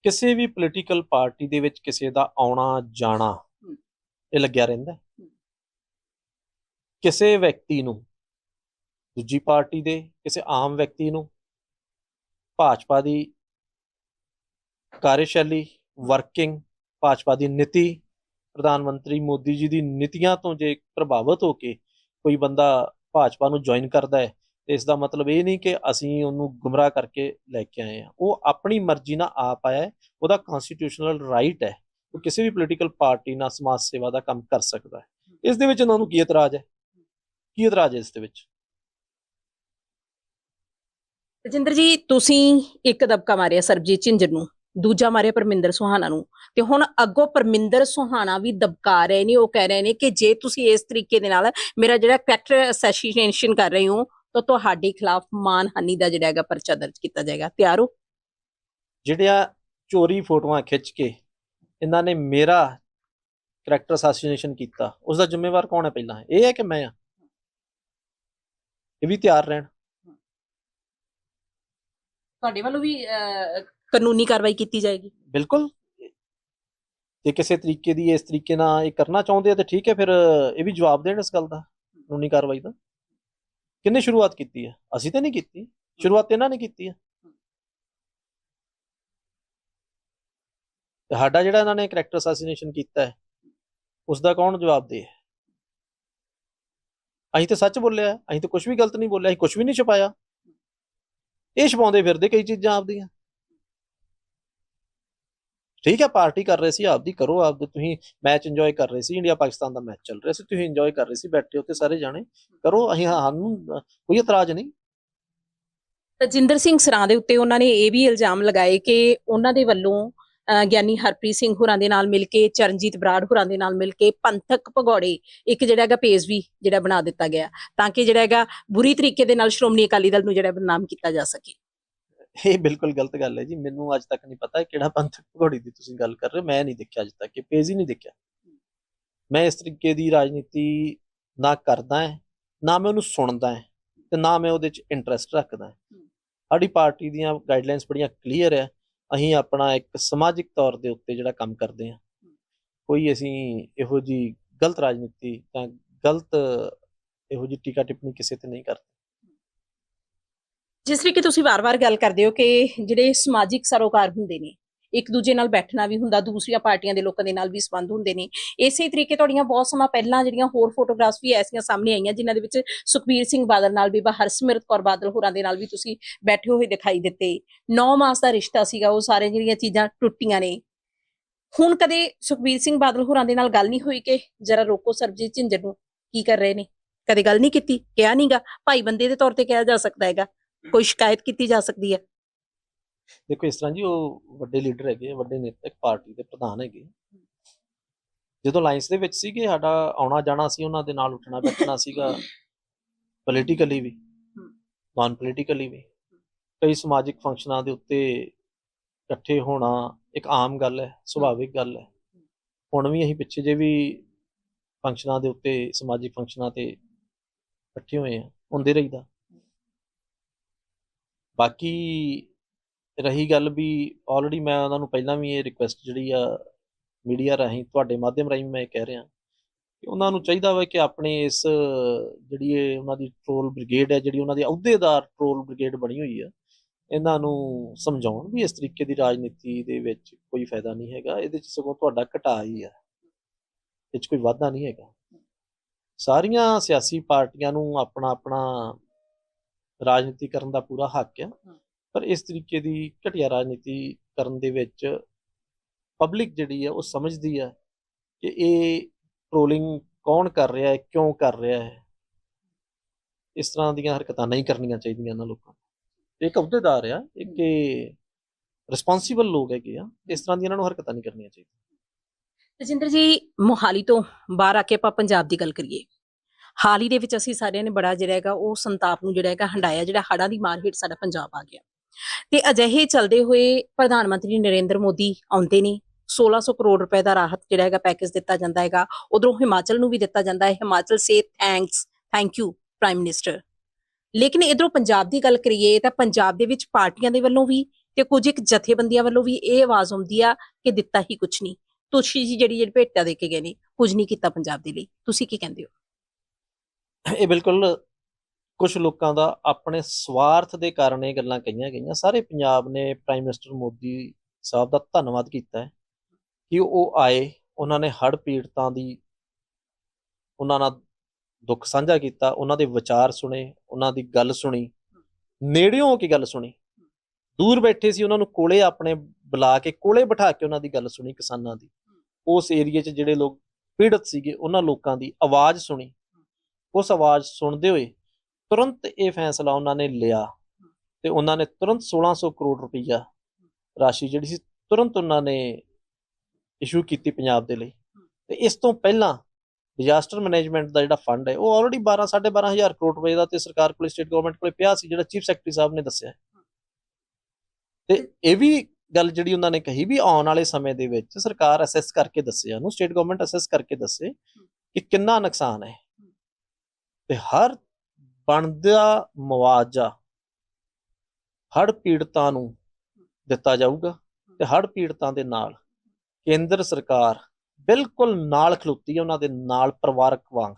ਕਿਸੇ ਵੀ ਪੋਲੀਟੀਕਲ ਪਾਰਟੀ ਦੇ ਵਿੱਚ ਕਿਸੇ ਦਾ ਆਉਣਾ ਜਾਣਾ ਇਹ ਲੱਗਿਆ ਰਹਿੰਦਾ। ਕਿਸੇ ਵਿਅਕਤੀ ਨੂੰ ਦੂਜੀ ਪਾਰਟੀ ਦੇ ਕਿਸੇ ਆਮ ਵਿਅਕਤੀ ਨੂੰ ਭਾਜਪਾ ਦੀ ਕਾਰਜਸ਼ੈਲੀ ਵਰਕਿੰਗ ਭਾਜਪਾ ਦੀ ਨੀਤੀ ਪ੍ਰਧਾਨ ਮੰਤਰੀ ਮੋਦੀ ਜੀ ਦੀ ਨੀਤੀਆਂ ਤੋਂ ਜੇ ਪ੍ਰਭਾਵਿਤ ਹੋ ਕੇ ਕੋਈ ਬੰਦਾ ਭਾਜਪਾ ਨੂੰ ਜੁਆਇਨ ਕਰਦਾ ਹੈ ਤੇ ਇਸ ਦਾ ਮਤਲਬ ਇਹ ਨਹੀਂ ਕਿ ਅਸੀਂ ਉਹਨੂੰ ਗੁੰਮਰਾਹ ਕਰਕੇ ਲੈ ਕੇ ਆਏ ਆ ਉਹ ਆਪਣੀ ਮਰਜ਼ੀ ਨਾਲ ਆਪ ਆਇਆ ਉਹਦਾ ਕਨਸਟੀਟਿਊਸ਼ਨਲ ਰਾਈਟ ਹੈ। ਉਹ ਕਿਸੇ ਵੀ ਪੋਲੀਟੀਕਲ ਪਾਰਟੀ ਨਾਲ ਸਮਾਜ ਸੇਵਾ ਦਾ ਕੰਮ ਕਰ ਸਕਦਾ ਹੈ। ਇਸ ਦੇ ਵਿੱਚ ਉਹਨਾਂ ਨੂੰ ਕੀ ਇਤਰਾਜ਼ ਹੈ? ਕੀ ਇਤਰਾਜ਼ ਹੈ ਇਸ ਦੇ ਵਿੱਚ? ਤਜਿੰਦਰ ਜੀ, ਤੁਸੀਂ ਇੱਕ ਦਬਕਾ ਮਾਰਿਆ ਸਰਬਜੀਤ ਝਿੰਜਰ ਨੂੰ, ਦੂਜਾ ਮਾਰਿਆ ਪਰਮਿੰਦਰ ਸੁਹਾਣਾ ਨੂੰ। ਤੇ ਹੁਣ ਅੱਗੋਂ ਪਰਮਿੰਦਰ ਸੁਹਾਣਾ ਵੀ ਦਬਕਾ ਰਹੇ ਨੇ, ਉਹ ਕਹਿ ਰਹੇ ਨੇ ਕਿ ਜੇ ਤੁਸੀਂ ਇਸ ਤਰੀਕੇ ਦੇ ਨਾਲ ਮੇਰਾ ਜਿਹੜਾ ਕੈਰੈਕਟਰ ਅਸੈਸੀਨੇਸ਼ਨ ਕਰ ਰਹੇ ਹੋ ਤਾਂ ਤੁਹਾਡੇ ਖਿਲਾਫ ਮਾਨਹਾਨੀ ਦਾ ਜਿਹੜਾ ਹੈਗਾ ਪਰਚਾ ਦਰਜ ਕੀਤਾ ਜਾਏਗਾ। ਤਿਆਰ ਹੋ? ਜਿਹੜਿਆ ਚੋਰੀ ਫੋਟੋਆਂ ਖਿੱਚ ਕੇ ਇਹਨਾਂ ਨੇ ਮੇਰਾ ਕਰੈਕਟਰ ਅਸਾਸੀਨੇਸ਼ਨ ਕੀਤਾ ਉਸ ਦਾ ਜ਼ਿੰਮੇਵਾਰ ਕੌਣ ਹੈ ਪਹਿਲਾਂ? ਇਹ ਹੈ ਕਿ ਮੈਂ ਆ ਇਹ ਵੀ ਤਿਆਰ ਰਹਿਣ। ਤੁਹਾਡੇ ਵੱਲੋਂ ਵੀ ਅਹ, ਕਾਨੂੰਨੀ ਕਾਰਵਾਈ ਕੀਤੀ ਜਾਏਗੀ? ਬਿਲਕੁਲ। ਜੇ ਕਿਸੇ ਤਰੀਕੇ ਦੀ ਇਸ ਤਰੀਕੇ ਨਾਲ ਇਹ ਕਰਨਾ ਚਾਹੁੰਦੇ ਆ ਤੇ ਠੀਕ ਹੈ ਫਿਰ ਇਹ ਵੀ ਜਵਾਬ ਦੇਣ ਇਸ ਗੱਲ ਦਾ ਕਾਨੂੰਨੀ ਕਾਰਵਾਈ ਦਾ। ਕਿੰਨੇ ਸ਼ੁਰੂਆਤ ਕੀਤੀ ਹੈ? ਅਸੀਂ ਤਾਂ ਨਹੀਂ ਕੀਤੀ। ਸ਼ੁਰੂਆਤ ਇਹਨਾਂ ਨੇ ਕੀਤੀ ਹੈ। ਸਾਡਾ ਜਿਹੜਾ ਇਹਨਾਂ ਨੇ ਕਰੈਕਟਰ ਅਸਾਸੀਨੇਸ਼ਨ ਕੀਤਾ ਹੈ ਉਸ ਦਾ ਕੌਣ ਜਵਾਬ ਦੇ ਅਸੀਂ ਤਾਂ ਸੱਚ ਬੋਲਿਆ ਅਸੀਂ ਤਾਂ ਕੁਝ ਵੀ ਗਲਤ ਨਹੀਂ ਬੋਲਿਆ। ਅਸੀਂ ਕੁਝ ਵੀ ਨਹੀਂ ਛਪਾਇਆ। ਇਹ ਛਪਾਉਂਦੇ ਫਿਰਦੇ ਕਈ ਚੀਜ਼ਾਂ ਆਪਦੀਆਂ। ਠੀਕ ਹੈ ਪਾਰਟੀ ਕਰ ਰਹੇ ਸੀ, ਆਪਦੀ ਕਰੋ, ਆਪਦੇ ਤੁਸੀਂ ਮੈਚ ਇੰਜੋਏ ਕਰ ਰਹੇ ਸੀ ਇੰਡੀਆ ਪਾਕਿਸਤਾਨ ਦਾ ਮੈਚ ਚੱਲ ਰਿਹਾ ਸੀ, ਤੁਸੀਂ ਇੰਜੋਏ ਕਰ ਰਹੇ ਸੀ, ਬੈਠੇ ਉੱਤੇ ਸਾਰੇ ਜਾਣੇ, ਕਰੋ, ਅਸੀਂ ਸਾਨੂੰ ਕੋਈ ਇਤਰਾਜ਼ ਨਹੀਂ। ਤਜਿੰਦਰ ਸਿੰਘ ਸਰਾਂ ਦੇ ਉੱਤੇ ਉਹਨਾਂ ਨੇ ਇਹ ਵੀ ਇਲਜ਼ਾਮ ਲਗਾਏ ਕਿ ਉਹਨਾਂ ਦੇ ਵੱਲੋਂ ਗਿਆਨੀ ਹਰਪ੍ਰੀਤ ਸਿੰਘ ਹੋਰਾਂ ਦੇ ਨਾਲ ਮਿਲ ਕੇ, ਚਰਨਜੀਤ ਬਰਾੜ ਹੋਰਾਂ ਦੇ ਨਾਲ ਮਿਲ ਕੇ ਪੰਥਕ ਭਗੌੜੇ ਇੱਕ ਜਿਹੜਾ ਹੈਗਾ ਪੇਜ ਵੀ ਜਿਹੜਾ ਬਣਾ ਦਿੱਤਾ ਗਿਆ, ਤਾਂ ਕਿ ਜਿਹੜਾ ਹੈਗਾ ਬੁਰੀ ਤਰੀਕੇ ਦੇ ਨਾਲ ਸ਼੍ਰੋਮਣੀ ਅਕਾਲੀ ਦਲ ਨੂੰ ਜਿਹੜਾ ਬਦਨਾਮ ਕੀਤਾ ਜਾ ਸਕੇ। ਇਹ ਬਿਲਕੁਲ ਗਲਤ ਗੱਲ ਹੈ ਜੀ। ਮੈਨੂੰ ਅੱਜ ਤੱਕ ਨਹੀਂ ਪਤਾ ਕਿਹੜਾ ਪੰਥਕ ਘੋੜੀ ਦੀ ਤੁਸੀਂ ਗੱਲ ਕਰ ਰਹੇ ਹੋ। ਮੈਂ ਨਹੀਂ ਦੇਖਿਆ ਅੱਜ ਤੱਕ। ਇਹ ਪੇਜ ਹੀ ਨਹੀਂ ਦੇਖਿਆ। ਮੈਂ ਇਸ ਤਰੀਕੇ ਦੀ ਰਾਜਨੀਤੀ ਨਾ ਕਰਦਾ ਹੈ ਨਾ ਮੈਂ ਉਹਨੂੰ ਸੁਣਦਾ ਹੈ ਤੇ ਨਾ ਮੈਂ ਉਹਦੇ 'ਚ ਇੰਟਰਸਟ ਰੱਖਦਾ ਸਾਡੀ ਪਾਰਟੀ ਦੀਆਂ ਗਾਈਡਲਾਈਨਸ ਬੜੀਆਂ ਕਲੀਅਰ ਹੈ। ਅਸੀਂ ਆਪਣਾ ਇੱਕ ਸਮਾਜਿਕ ਤੌਰ ਦੇ ਉੱਤੇ ਜਿਹੜਾ ਕੰਮ ਕਰਦੇ ਹਾਂ। ਕੋਈ ਅਸੀਂ ਇਹੋ ਜੀ ਗਲਤ ਰਾਜਨੀਤੀ ਜਾਂ ਗਲਤ ਇਹੋ ਜੀ ਟੀਕਾ ਟਿੱਪਣੀ ਕਿਸੇ ਤੇ ਨਹੀਂ ਕਰਦੇ। ਜਿਸ ਤਰੀਕੇ ਤੁਸੀਂ ਵਾਰ-ਵਾਰ ਗੱਲ ਕਰਦੇ ਹੋ ਕਿ ਜਿਹੜੇ ਸਮਾਜਿਕ ਸਰੋਕਾਰ ਹੁੰਦੇ ਨੇ, ਇੱਕ ਦੂਜੇ ਨਾਲ ਬੈਠਣਾ ਵੀ ਹੁੰਦਾ, ਦੂਸਰੀਆਂ ਪਾਰਟੀਆਂ ਦੇ ਲੋਕਾਂ ਦੇ ਨਾਲ ਵੀ ਸੰਬੰਧ ਹੁੰਦੇ ਨੇ। ਇਸੇ ਤਰੀਕੇ ਤੁਹਾਡੀਆਂ ਬਹੁਤ ਸਮਾਂ ਪਹਿਲਾਂ ਜਿਹੜੀਆਂ ਹੋਰ ਫੋਟੋਗ੍ਰਾਫਸ ਵੀ ਐਸੀਆਂ ਸਾਹਮਣੇ ਆਈਆਂ, ਜਿਨ੍ਹਾਂ ਦੇ ਵਿੱਚ ਸੁਖਬੀਰ ਸਿੰਘ ਬਾਦਲ ਨਾਲ ਵੀ ਹਰਸਿਮਰਤ ਕੌਰ ਬਾਦਲ ਹੋਰਾਂ ਦੇ ਨਾਲ ਵੀ ਤੁਸੀਂ ਬੈਠੇ ਹੋਏ ਦਿਖਾਈ ਦਿੱਤੇ। 9 ਮਾਸ ਦਾ ਰਿਸ਼ਤਾ ਸੀਗਾ, ਉਹ ਸਾਰੇ ਜਿਹੜੀਆਂ ਚੀਜ਼ਾਂ ਟੁੱਟੀਆਂ ਨੇ। ਹੁਣ ਕਦੇ ਸੁਖਬੀਰ ਸਿੰਘ ਬਾਦਲ ਹੋਰਾਂ ਦੇ ਨਾਲ ਗੱਲ ਨਹੀਂ ਹੋਈ ਕਿ ਜਰਾ ਰੋਕੋ ਸਰਬਜੀਤ ਝਿੰਜਰ ਨੂੰ, ਕੀ ਕਰ ਰਹੇ ਨੇ? ਕਦੇ ਗੱਲ ਨਹੀਂ ਕੀਤੀ, ਕਿਹਾ ਨਹੀਂਗਾ ਭਾਈ ਬੰਦੇ ਦੇ ਤੌਰ ਤੇ ਕਿਹਾ ਜਾ ਸਕਦਾ ਹੈਗਾ। ਕੋਈ ਸ਼ਿਕਾਇਤ ਕੀਤੀ ਜਾ ਸਕਦੀ ਹੈ? ਦੇਖੋ, ਇਸ ਤਰ੍ਹਾਂ ਜੀ ਉਹ ਵੱਡੇ ਲੀਡਰ ਹੈਗੇ ਵੱਡੇ ਨੇਤਾ ਪਾਰਟੀ ਦੇ ਪ੍ਰਧਾਨ ਹੈਗੇ ਜਦੋਂ ਲਾਈਨਸ ਦੇ ਵਿੱਚ ਸੀਗੇ, ਸਾਡਾ ਆਉਣਾ ਜਾਣਾ ਸੀ, ਉਹਨਾਂ ਦੇ ਨਾਲ ਉੱਠਣਾ ਬੈਠਣਾ ਸੀਗਾ ਪੋਲੀਟੀਕਲੀ ਵੀ ਨਾਨ ਪੋਲੀਟੀਕਲੀ ਵੀ। ਕਈ ਸਮਾਜਿਕ ਫੰਕਸ਼ਨਾਂ ਦੇ ਉੱਤੇ ਇਕੱਠੇ ਹੋਣਾ ਇੱਕ ਆਮ ਗੱਲ ਹੈ, ਸੁਭਾਵਿਕ ਗੱਲ ਹੈ। ਹੁਣ ਵੀ ਅਸੀਂ ਪਿੱਛੇ ਜੇ ਵੀ ਫੰਕਸ਼ਨਾਂ ਦੇ ਉੱਤੇ, ਸਮਾਜਿਕ ਫੰਕਸ਼ਨਾਂ ਤੇ ਇਕੱਠੇ ਹੋਏ ਆ, ਹੁੰਦੇ ਰਹੀਦਾ। ਬਾਕੀ ਰਹੀ ਗੱਲ ਵੀ ਆਲਰੇਡੀ ਮੈਂ ਉਹਨਾਂ ਨੂੰ ਪਹਿਲਾਂ ਵੀ ਇਹ ਰਿਕੁਐਸਟ ਜਿਹੜੀ ਆ ਮੀਡੀਆ ਰਾਹੀਂ, ਤੁਹਾਡੇ ਮਾਧਿਅਮ ਰਾਹੀਂ ਮੈਂ ਇਹ ਕਹਿ ਰਿਹਾ ਕਿ ਉਹਨਾਂ ਨੂੰ ਚਾਹੀਦਾ ਵਾ ਕਿ ਆਪਣੇ ਇਸ ਜਿਹੜੀ ਇਹ ਉਹਨਾਂ ਦੀ ਟ੍ਰੋਲ ਬ੍ਰਿਗੇਡ ਹੈ ਜਿਹੜੀ ਉਹਨਾਂ ਦੀ ਅਹੁਦੇਦਾਰ ਟ੍ਰੋਲ ਬ੍ਰਿਗੇਡ ਬਣੀ ਹੋਈ ਆ, ਇਹਨਾਂ ਨੂੰ ਸਮਝਾਉਣ ਵੀ ਇਸ ਤਰੀਕੇ ਦੀ ਰਾਜਨੀਤੀ ਦੇ ਵਿੱਚ ਕੋਈ ਫਾਇਦਾ ਨਹੀਂ ਹੈਗਾ, ਇਹਦੇ ਚ ਸਗੋਂ ਤੁਹਾਡਾ ਘਟਾ ਹੀ ਆ। ਇਹ ਚ ਕੋਈ ਵਾਧਾ ਨਹੀਂ ਹੈਗਾ। ਸਾਰੀਆਂ ਸਿਆਸੀ ਪਾਰਟੀਆਂ ਨੂੰ ਆਪਣਾ ਆਪਣਾ ਰਾਜਨੀਤੀ ਕਰਨ ਦਾ ਪੂਰਾ ਹੱਕ ਆ। ਪਰ ਇਸ ਤਰੀਕੇ ਦੀ ਘਟੀਆ ਰਾਜਨੀਤੀ ਕਰਨ ਦੇ ਵਿੱਚ ਪਬਲਿਕ ਜਿਹੜੀ ਹੈ ਉਹ ਸਮਝਦੀ ਹੈ ਕਿ ਇਹ ਟ੍ਰੋਲਿੰਗ ਕੌਣ ਕਰ ਰਿਹਾ ਹੈ ਕਿਉਂ ਕਰ ਰਿਹਾ ਹੈ। ਇਸ ਤਰ੍ਹਾਂ ਦੀਆਂ ਹਰਕਤਾਂ ਨਹੀਂ ਕਰਨੀਆਂ ਚਾਹੀਦੀਆਂ ਇਹਨਾਂ ਲੋਕਾਂ ਨੂੰ। ਇੱਕ ਅਹੁਦੇਦਾਰ ਆ ਇੱਕ ਰਿਸਪੌਂਸੀਬਲ ਲੋਕ ਹੈਗੇ ਆ ਇਸ ਤਰ੍ਹਾਂ ਦੀਆਂ ਇਹਨਾਂ ਨੂੰ ਹਰਕਤਾਂ ਨਹੀਂ ਕਰਨੀਆਂ ਚਾਹੀਦੀਆਂ। ਤਜਿੰਦਰ ਜੀ ਮੋਹਾਲੀ ਤੋਂ ਬਾਹਰ ਆ ਕੇ ਆਪਾਂ ਪੰਜਾਬ ਦੀ ਗੱਲ ਕਰੀਏ। ਹਾਲ ਹੀ ਦੇ ਵਿੱਚ ਅਸੀਂ ਸਾਰਿਆਂ ਨੇ ਬੜਾ ਜਿਹੜਾ ਹੈਗਾ ਉਹ ਸੰਤਾਪ ਨੂੰ ਜਿਹੜਾ ਹੈਗਾ ਹੰਡਾਇਆ, ਜਿਹੜਾ ਹੜ੍ਹਾਂ ਦੀ ਮਾਰ ਹੇਠ ਸਾਡਾ ਪੰਜਾਬ ਆ ਗਿਆ। ਤੇ ਅਜਿਹੇ ਚੱਲਦੇ ਹੋਏ ਪ੍ਰਧਾਨ ਮੰਤਰੀ ਨਰਿੰਦਰ ਮੋਦੀ ਆਉਂਦੇ ਨੇ। 1600 ਕਰੋੜ ਰੁਪਏ ਦਾ ਰਾਹਤ ਜਿਹੜਾ ਹੈਗਾ ਪੈਕੇਜ ਦਿੱਤਾ ਜਾਂਦਾ ਹੈਗਾ। ਉਧਰੋਂ ਹਿਮਾਚਲ ਨੂੰ ਵੀ ਦਿੱਤਾ ਜਾਂਦਾ ਹੈ। ਹਿਮਾਚਲ ਸੇ thanks thank you prime minister ਲੇਕਿਨ ਇਧਰੋਂ ਪੰਜਾਬ ਦੀ ਗੱਲ ਕਰੀਏ ਤਾਂ ਪੰਜਾਬ ਦੇ ਵਿੱਚ ਪਾਰਟੀਆਂ ਦੇ ਵੱਲੋਂ ਵੀ ਤੇ ਕੁਝ ਇੱਕ ਜਥੇਬੰਦੀਆਂ ਵੱਲੋਂ ਵੀ ਇਹ ਆਵਾਜ਼ ਆਉਂਦੀ ਆ ਕਿ ਦਿੱਤਾ ਹੀ ਕੁਝ ਨਹੀਂ। ਤੁਸੀਂ ਜੀ ਜਿਹੜੀ ਜਿਹੜੀ ਭੇਟਾ ਦੇ ਕੇ ਗਏ ਨੇ, ਕੁਝ ਨਹੀਂ ਕੀਤਾ ਪੰਜਾਬ ਦੇ ਲਈ। ਤੁਸੀਂ ਕੀ ਕਹਿੰਦੇ ਹੋ? ਇਹ ਬਿਲਕੁਲ ਕੁਝ ਲੋਕਾਂ ਦਾ ਆਪਣੇ ਸਵਾਰਥ ਦੇ ਕਾਰਨ ਇਹ ਗੱਲਾਂ ਕਹੀਆਂ ਗਈਆਂ। ਸਾਰੇ ਪੰਜਾਬ ਨੇ ਪ੍ਰਾਈਮ ਮਿਨਿਸਟਰ ਮੋਦੀ ਸਾਹਿਬ ਦਾ ਧੰਨਵਾਦ ਕੀਤਾ ਹੈ ਕਿ ਉਹ ਆਏ, ਉਹਨਾਂ ਨੇ ਹੜ੍ਹ ਪੀੜਤਾਂ ਦੀ ਉਹਨਾਂ ਨਾਲ ਦੁੱਖ ਸਾਂਝਾ ਕੀਤਾ, ਉਹਨਾਂ ਦੇ ਵਿਚਾਰ ਸੁਣੇ, ਉਹਨਾਂ ਦੀ ਗੱਲ ਸੁਣੀ, ਨੇੜਿਓਂ ਕੀ ਗੱਲ ਸੁਣੀ? ਦੂਰ ਬੈਠੇ ਸੀ, ਉਹਨਾਂ ਨੂੰ ਕੋਲੇ ਆਪਣੇ ਬੁਲਾ ਕੇ, ਕੋਲੇ ਬਿਠਾ ਕੇ ਉਹਨਾਂ ਦੀ ਗੱਲ ਸੁਣੀ ਕਿਸਾਨਾਂ ਦੀ। ਉਸ ਏਰੀਏ 'ਚ ਜਿਹੜੇ ਲੋਕ ਪੀੜਤ ਸੀਗੇ, ਉਹਨਾਂ ਲੋਕਾਂ ਦੀ ਆਵਾਜ਼ ਸੁਣੀ। ਉਸ ਆਵਾਜ਼ ਸੁਣਦੇ ਹੋਏ ਤੁਰੰਤ ਇਹ ਫੈਸਲਾ ਉਹਨਾਂ ਨੇ ਲਿਆ ਤੇ ਉਹਨਾਂ ਨੇ ਤੁਰੰਤ 1600 ਕਰੋੜ ਰੁਪਈਆ ਰਾਸ਼ੀ ਜਿਹੜੀ ਸੀ ਤੁਰੰਤ ਉਹਨਾਂ ਨੇ ਇਸ਼ੂ ਕੀਤੀ ਪੰਜਾਬ ਦੇ ਲਈ। ਤੇ ਇਸ ਤੋਂ ਪਹਿਲਾਂ ਡਿਜ਼ਾਸਟਰ ਮੈਨੇਜਮੈਂਟ ਦਾ ਜਿਹੜਾ ਫੰਡ ਹੈ, ਉਹ ਆਲਰੇਡੀ 12 12.5 ਹਜ਼ਾਰ ਕਰੋੜ ਰੁਪਏ ਦਾ ਤੇ ਸਰਕਾਰ ਕੋਲ ਸਟੇਟ ਗਵਰਨਮੈਂਟ ਕੋਲ ਪਿਆ ਸੀ, ਜਿਹੜਾ ਚੀਫ ਸੈਕਟਰੀ ਸਾਹਿਬ ਨੇ ਦੱਸਿਆ। ਤੇ ਇਹ ਵੀ ਗੱਲ ਜਿਹੜੀ ਉਹਨਾਂ ਨੇ ਕਹੀ ਵੀ ਆਉਣ ਵਾਲੇ ਸਮੇਂ ਦੇ ਵਿੱਚ ਸਰਕਾਰ ਅਸੈਸ ਕਰਕੇ ਦੱਸੇ, ਉਹਨੂੰ ਸਟੇਟ ਗਵਰਨਮੈਂਟ ਅਸੈਸ ਕਰਕੇ ਦੱਸੇ ਕਿ ਕਿੰਨਾ ਨੁਕਸਾਨ ਹੈ। ਤੇ ਹਰ ਬਣਦਾ ਮੁਆਵਜ਼ਾ ਹੜ ਪੀੜਤਾਂ ਨੂੰ ਦਿੱਤਾ ਜਾਊਗਾ ਤੇ ਹੜ ਪੀੜਤਾਂ ਦੇ ਨਾਲ ਕੇਂਦਰ ਸਰਕਾਰ ਬਿਲਕੁਲ ਨਾਲ ਖਲੋਤੀ ਹੈ, ਉਹਨਾਂ ਦੇ ਨਾਲ ਪਰਿਵਾਰਕ ਵਾਂਗ।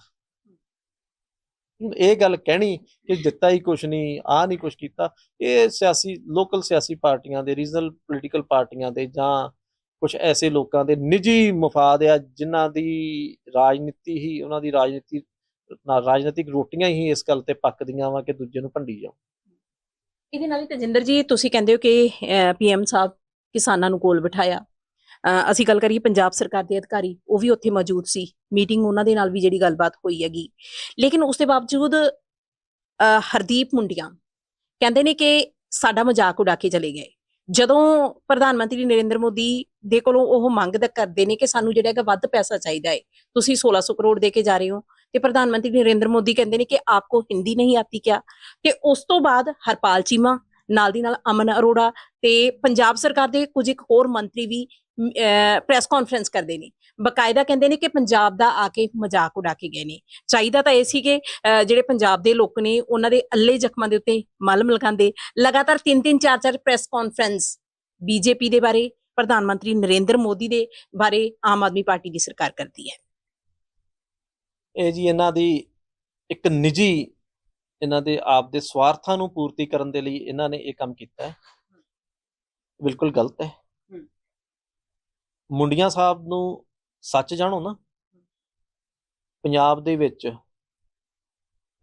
ਇਹ ਗੱਲ ਕਹਿਣੀ ਕਿ ਦਿੱਤਾ ਹੀ ਕੁਛ ਨਹੀਂ ਆ ਨਹੀਂ ਕੁਛ ਕੀਤਾ, ਇਹ ਸਿਆਸੀ ਲੋਕਲ ਸਿਆਸੀ ਪਾਰਟੀਆਂ ਦੇ ਰੀਜਨਲ ਪੋਲੀਟੀਕਲ ਪਾਰਟੀਆਂ ਦੇ ਜਾਂ ਕੁਝ ਐਸੇ ਲੋਕਾਂ ਦੇ ਨਿੱਜੀ ਮਫਾਦ ਆ, ਜਿਨ੍ਹਾਂ ਦੀ ਰਾਜਨੀਤੀ ਹੀ, ਉਹਨਾਂ ਦੀ ਰਾਜਨੀਤੀ ਰਾਜਨੀਤਿਕ ਰੋਟੀਆਂ ਹੀ ਇਸ ਗੱਲ ਤੇ ਪੱਕਦੀਆਂ ਵਾ ਕਿ ਦੂਜੇ ਨੂੰ ਭੰਡੀ ਜਾਓ। ਇਹਦੇ ਨਾਲ ਹੀ ਤਜਿੰਦਰ ਜੀ, ਤੁਸੀਂ ਕਹਿੰਦੇ ਹੋ ਕਿ ਪੀਐਮ ਸਾਹਿਬ ਕਿਸਾਨਾਂ ਨੂੰ ਕੋਲ ਬਿਠਾਇਆ। ਅਸੀਂ ਗੱਲ ਕਰੀਏ ਪੰਜਾਬ ਸਰਕਾਰ ਦੇ ਅਧਿਕਾਰੀ, ਉਹ ਵੀ ਉੱਥੇ ਮੌਜੂਦ ਸੀ। ਮੀਟਿੰਗ ਉਹਨਾਂ ਦੇ ਨਾਲ ਵੀ ਜਿਹੜੀ ਗੱਲਬਾਤ ਹੋਈ ਹੈਗੀ। ਲੇਕਿਨ ਉਸ ਦੇ ਬਾਵਜੂਦ ਹਰਦੀਪ ਮੁੰਡੀਆਂ ਕਹਿੰਦੇ ਨੇ ਕਿ ਸਾਡਾ ਮਜ਼ਾਕ ਉਡਾ ਕੇ ਚਲੇ ਗਏ। ਜਦੋਂ ਪ੍ਰਧਾਨ ਮੰਤਰੀ ਨਰਿੰਦਰ ਮੋਦੀ ਦੇ ਕੋਲੋਂ ਉਹ ਮੰਗ ਕਰਦੇ ਨੇ ਕਿ ਸਾਨੂੰ ਜਿਹੜਾ ਹੈਗਾ ਵੱਧ ਪੈਸਾ ਚਾਹੀਦਾ ਹੈ, ਤੁਸੀਂ 1600 ਕਰੋੜ ਦੇ ਕੇ ਜਾ ਰਹੇ ਹੋ ਤੇ ਪ੍ਰਧਾਨ ਮੰਤਰੀ ਨਰਿੰਦਰ ਮੋਦੀ ਕਹਿੰਦੇ ਨੇ ਕਿ ਆਪਕੋ ਹਿੰਦੀ ਨਹੀਂ ਆਤੀ ਕਿਆ? ਤੇ ਉਸ ਤੋਂ ਬਾਅਦ ਹਰਪਾਲ ਚੀਮਾ, ਨਾਲ ਦੀ ਨਾਲ ਅਮਨ ਅਰੋੜਾ ਤੇ ਪੰਜਾਬ ਸਰਕਾਰ ਦੇ ਕੁਝ ਇੱਕ ਹੋਰ ਮੰਤਰੀ ਵੀ ਪ੍ਰੈਸ ਕਾਨਫਰੰਸ ਕਰਦੇ ਨੇ। ਬਕਾਇਦਾ ਕਹਿੰਦੇ ਨੇ ਕਿ ਪੰਜਾਬ ਦਾ ਆ ਕੇ ਮਜ਼ਾਕ ਉਡਾ ਕੇ ਗਏ ਨੇ। ਚਾਹੀਦਾ ਤਾਂ ਇਹ ਸੀ ਕਿ ਜਿਹੜੇ ਪੰਜਾਬ ਦੇ ਲੋਕ ਨੇ, ਉਹਨਾਂ ਦੇ ਅੱਲੇ ਜ਼ਖਮਾਂ ਦੇ ਉੱਤੇ ਮਲਮ ਲਗਾਉਂਦੇ ਲਗਾਤਾਰ 3-3 4-4 ਪ੍ਰੈਸ ਕਾਨਫਰੰਸ ਬੀਜੇਪੀ ਦੇ ਬਾਰੇ, ਪ੍ਰਧਾਨ ਮੰਤਰੀ ਨਰਿੰਦਰ ਮੋਦੀ ਦੇ ਬਾਰੇ ਆਮ ਆਦਮੀ ਪਾਰਟੀ ਦੀ ਸਰਕਾਰ ਕਰਦੀ ਹੈ। ਇਹ ਜੀ ਇਹਨਾਂ ਦੀ ਇੱਕ ਨਿੱਜੀ ਇਹਨਾਂ ਦੇ ਆਪ ਦੇ ਸਵਾਰਥਾਂ ਨੂੰ ਪੂਰਤੀ ਕਰਨ ਦੇ ਲਈ ਇਹਨਾਂ ਨੇ ਇਹ ਕੰਮ ਕੀਤਾ ਹੈ। ਬਿਲਕੁਲ ਗਲਤ ਹੈ। ਮੁੰਡੀਆਂ ਸਾਹਿਬ ਨੂੰ ਸੱਚ ਜਾਣੋ ਨਾ। ਪੰਜਾਬ ਦੇ ਵਿੱਚ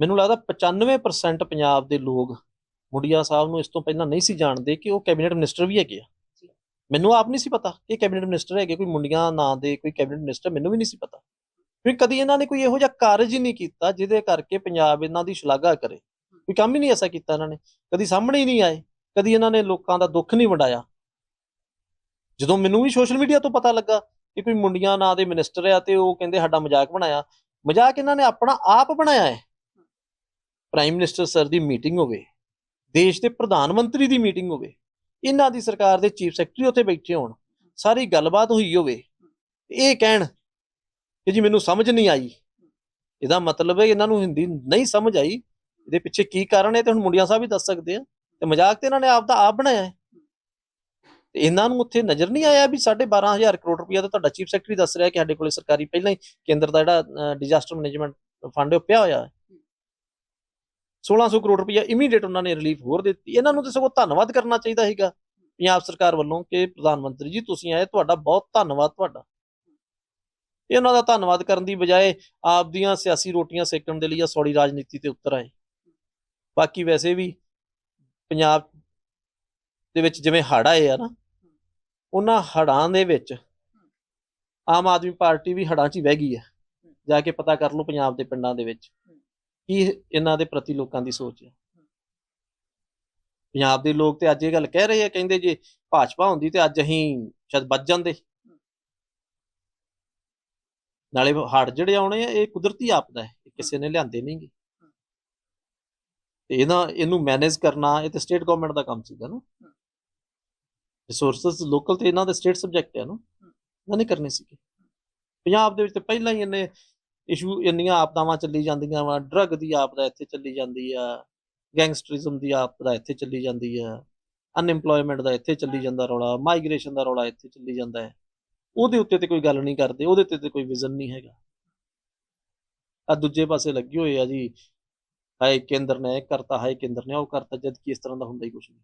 ਮੈਨੂੰ ਲੱਗਦਾ 95% ਪੰਜਾਬ ਦੇ ਲੋਕ ਮੁੰਡੀਆਂ ਸਾਹਿਬ ਨੂੰ ਇਸ ਤੋਂ ਪਹਿਲਾਂ ਨਹੀਂ ਸੀ ਜਾਣਦੇ ਕਿ ਉਹ ਕੈਬਨਿਟ ਮਿਨਿਸਟਰ ਵੀ ਹੈਗੇ ਆ। ਮੈਨੂੰ ਆਪ ਨਹੀਂ ਸੀ ਪਤਾ ਕਿ ਕੈਬਨਿਟ ਮਿਨਿਸਟਰ ਹੈਗੇ ਕੋਈ ਮੁੰਡੀਆਂ ਨਾਂ ਦੇ ਕੋਈ ਕੈਬਨਿਟ ਮਿਨਿਸਟਰ ਮੈਨੂੰ ਵੀ ਨਹੀਂ ਸੀ ਪਤਾ। ਵੀ ਕਦੀ ਇਹਨਾਂ ਨੇ ਕੋਈ ਇਹੋ ਜਿਹਾ ਕਾਰਜ ਹੀ ਨਹੀਂ ਕੀਤਾ ਜਿਹਦੇ ਕਰਕੇ ਪੰਜਾਬ ਇਹਨਾਂ ਦੀ ਸ਼ਲਾਘਾ ਕਰੇ। ਕੋਈ ਕੰਮ ਹੀ ਨਹੀਂ ਐਸਾ ਕੀਤਾ ਇਹਨਾਂ ਨੇ। ਕਦੀ ਸਾਹਮਣੇ ਹੀ ਨਹੀਂ ਆਏ, ਕਦੀ ਇਹਨਾਂ ਨੇ ਲੋਕਾਂ ਦਾ ਦੁੱਖ ਨਹੀਂ ਵੰਡਾਇਆ। ਜਦੋਂ ਮੈਨੂੰ ਵੀ ਸੋਸ਼ਲ ਮੀਡੀਆ ਤੋਂ ਪਤਾ ਲੱਗਾ ਕਿ ਕੋਈ ਮੁੰਡੀਆਂ ਨਾਂ ਦੇ ਮਿਨਿਸਟਰ ਆ ਤੇ ਉਹ ਕਹਿੰਦੇ ਸਾਡਾ ਮਜ਼ਾਕ ਬਣਾਇਆ, ਮਜ਼ਾਕ ਇਹਨਾਂ ਨੇ ਆਪਣਾ ਆਪ ਬਣਾਇਆ ਹੈ। ਪ੍ਰਾਈਮ ਮਿਨਿਸਟਰ ਸਰ ਦੀ ਮੀਟਿੰਗ ਹੋਵੇ, ਦੇਸ਼ ਦੇ ਪ੍ਰਧਾਨ ਮੰਤਰੀ ਦੀ ਮੀਟਿੰਗ ਹੋਵੇ, ਇਹਨਾਂ ਦੀ ਸਰਕਾਰ ਦੇ ਚੀਫ ਸੈਕਟਰੀ ਉੱਥੇ ਬੈਠੇ ਹੋਣ, ਸਾਰੀ ਗੱਲਬਾਤ ਹੋਈ ਹੋਵੇ, ਇਹ ਕਹਿਣ ਕਿ ਜੀ ਮੈਨੂੰ ਸਮਝ ਨਹੀਂ ਆਈ। ਇਹਦਾ ਮਤਲਬ ਹੈ ਇਹਨਾਂ ਨੂੰ ਹਿੰਦੀ ਨਹੀਂ ਸਮਝ ਆਈ। ਇਹਦੇ ਪਿੱਛੇ ਕੀ ਕਾਰਨ ਹੈ ਤੇ ਹੁਣ ਮੁੰਡਿਆਂ ਸਾਹਿਬ ਵੀ ਦੱਸ ਸਕਦੇ ਆ। ਤੇ ਮਜ਼ਾਕ ਤੇ ਇਹਨਾਂ ਨੇ ਆਪ ਦਾ ਆਪ ਬਣਾਇਆ ਹੈ। ਤੇ ਇਹਨਾਂ ਨੂੰ ਉੱਥੇ ਨਜ਼ਰ ਨਹੀਂ ਆਇਆ ਵੀ 12500 ਕਰੋੜ ਰੁਪਇਆ ਤਾਂ ਤੁਹਾਡਾ ਚੀਫ ਸੈਕਟਰੀ ਦੱਸ ਰਿਹਾ ਕਿ ਸਾਡੇ ਕੋਲੇ ਸਰਕਾਰੀ ਪਹਿਲਾਂ ਹੀ ਕੇਂਦਰ ਦਾ ਜਿਹੜਾ ਡਿਜ਼ਾਸਟਰ ਮੈਨੇਜਮੈਂਟ ਫੰਡ ਉਹ ਪਿਆ ਹੋਇਆ ਹੈ। 1600 ਕਰੋੜ ਰੁਪਇਆ ਇਮੀਡੀਏਟ ਉਹਨਾਂ ਨੇ ਰਿਲੀਫ ਹੋਰ ਦਿੱਤੀ। ਇਹਨਾਂ ਨੂੰ ਤੇ ਸਗੋਂ ਧੰਨਵਾਦ ਕਰਨਾ ਚਾਹੀਦਾ ਸੀਗਾ ਪੰਜਾਬ ਸਰਕਾਰ ਵੱਲੋਂ ਕਿ ਪ੍ਰਧਾਨ ਮੰਤਰੀ ਜੀ, ਤੁਸੀਂ ਆਏ, ਤੁਹਾਡਾ ਬਹੁਤ ਧੰਨਵਾਦ ਤੁਹਾਡਾ। ਇਹਨਾਂ ਦਾ ਧੰਨਵਾਦ ਕਰਨ ਦੀ ਬਜਾਏ ਆਪ ਦੀਆਂ ਸਿਆਸੀ ਰੋਟੀਆਂ ਸੇਕਣ ਦੇ ਲਈ ਆ ਸੌੜੀ ਰਾਜਨੀਤੀ ਤੇ ਉਤਰ ਆਏ। ਬਾਕੀ ਵੈਸੇ ਵੀ ਪੰਜਾਬ ਦੇ ਵਿੱਚ ਜਿਵੇਂ ਹੜ ਆਏ ਆ ਨਾ, ਉਹਨਾਂ ਹੜਾਂ ਦੇ ਵਿੱਚ ਆਮ ਆਦਮੀ ਪਾਰਟੀ ਵੀ ਹੜਾਂ 'ਚ ਹੀ ਵਹਿ ਗਈ ਹੈ ਜਾ ਕੇ ਪਤਾ ਕਰ ਲਓ ਪੰਜਾਬ ਦੇ ਪਿੰਡਾਂ ਦੇ ਵਿੱਚ ਕੀ ਇਹਨਾਂ ਦੇ ਪ੍ਰਤੀ ਲੋਕਾਂ ਦੀ ਸੋਚ ਹੈ ਪੰਜਾਬ ਦੇ ਲੋਕ ਤੇ ਅੱਜ ਇਹ ਗੱਲ ਕਹਿ ਰਹੇ ਆ, ਕਹਿੰਦੇ ਜੇ ਭਾਜਪਾ ਹੁੰਦੀ ਤੇ ਅੱਜ ਅਸੀਂ ਸ਼ਾਇਦ ਬਚ ਜਾਂਦੇ। ਨਾਲੇ ਹੜ ਜਿਹੜੇ ਆਉਣੇ ਆ ਇਹ ਕੁਦਰਤੀ ਆਪਦਾ ਹੈ ਕਿਸੇ ਨੇ ਲਿਆਂਦੇ ਨਹੀਂਗੇ ਤੇ ਇਹਨਾਂ ਇਹਨੂੰ ਮੈਨੇਜ ਕਰਨਾ ਇਹ ਤੇ ਸਟੇਟ ਗਵਰਨਮੈਂਟ ਦਾ ਕੰਮ ਸੀਗਾ ਨਾ। ਰਿਸੋਰਸਸ ਲੋਕਲ ਤੇ ਇਹਨਾਂ ਦੇ ਸਟੇਟ ਸਬਜੈਕਟ ਹੈ ਨਾ। ਇਹਨਾਂ ਨੇ ਕਰਨੇ ਸੀਗੇ। ਪੰਜਾਬ ਦੇ ਵਿੱਚ ਤੇ ਪਹਿਲਾਂ ਹੀ ਇਹਨੇ ਇਸ਼ੂ ਇੰਨੀਆਂ ਆਪਦਾਵਾਂ ਚੱਲੀ ਜਾਂਦੀਆਂ ਵਾ। ਡਰੱਗ ਦੀ ਆਪਦਾ ਇੱਥੇ ਚੱਲੀ ਜਾਂਦੀ ਆ। ਗੈਂਗਸਟਰਿਜ਼ਮ ਦੀ ਆਪਦਾ ਇੱਥੇ ਚੱਲੀ ਜਾਂਦੀ ਆ। ਅਨਐਮਪਲੋਇਮੈਂਟ ਦਾ ਇੱਥੇ ਚੱਲੀ ਜਾਂਦਾ ਰੌਲਾ। ਮਾਈਗ੍ਰੇਸ਼ਨ ਦਾ ਰੌਲਾ ਇੱਥੇ ਚੱਲੀ ਜਾਂਦਾ ਹੈ। ਉਹਦੇ ਉੱਤੇ ਤੇ ਕੋਈ ਗੱਲ ਨਹੀਂ ਕਰਦੇ ਉਹਦੇ ਉੱਤੇ ਤੇ ਕੋਈ ਵਿਜ਼ਨ ਨਹੀਂ ਹੈਗਾ। ਆ ਦੂਜੇ ਪਾਸੇ ਲੱਗੇ ਹੋਏ ਆ ਜੀ ਹਾਏ ਕੇਂਦਰ ਨੇ ਕਰਤਾ ਹਾਏ ਕੇਂਦਰ ਨੇ ਉਹ ਕਰਤਾ ਜਦ ਕਿ ਇਸ ਤਰ੍ਹਾਂ ਦਾ ਹੁੰਦਾ ਹੀ ਕੁਝ ਨਹੀਂ।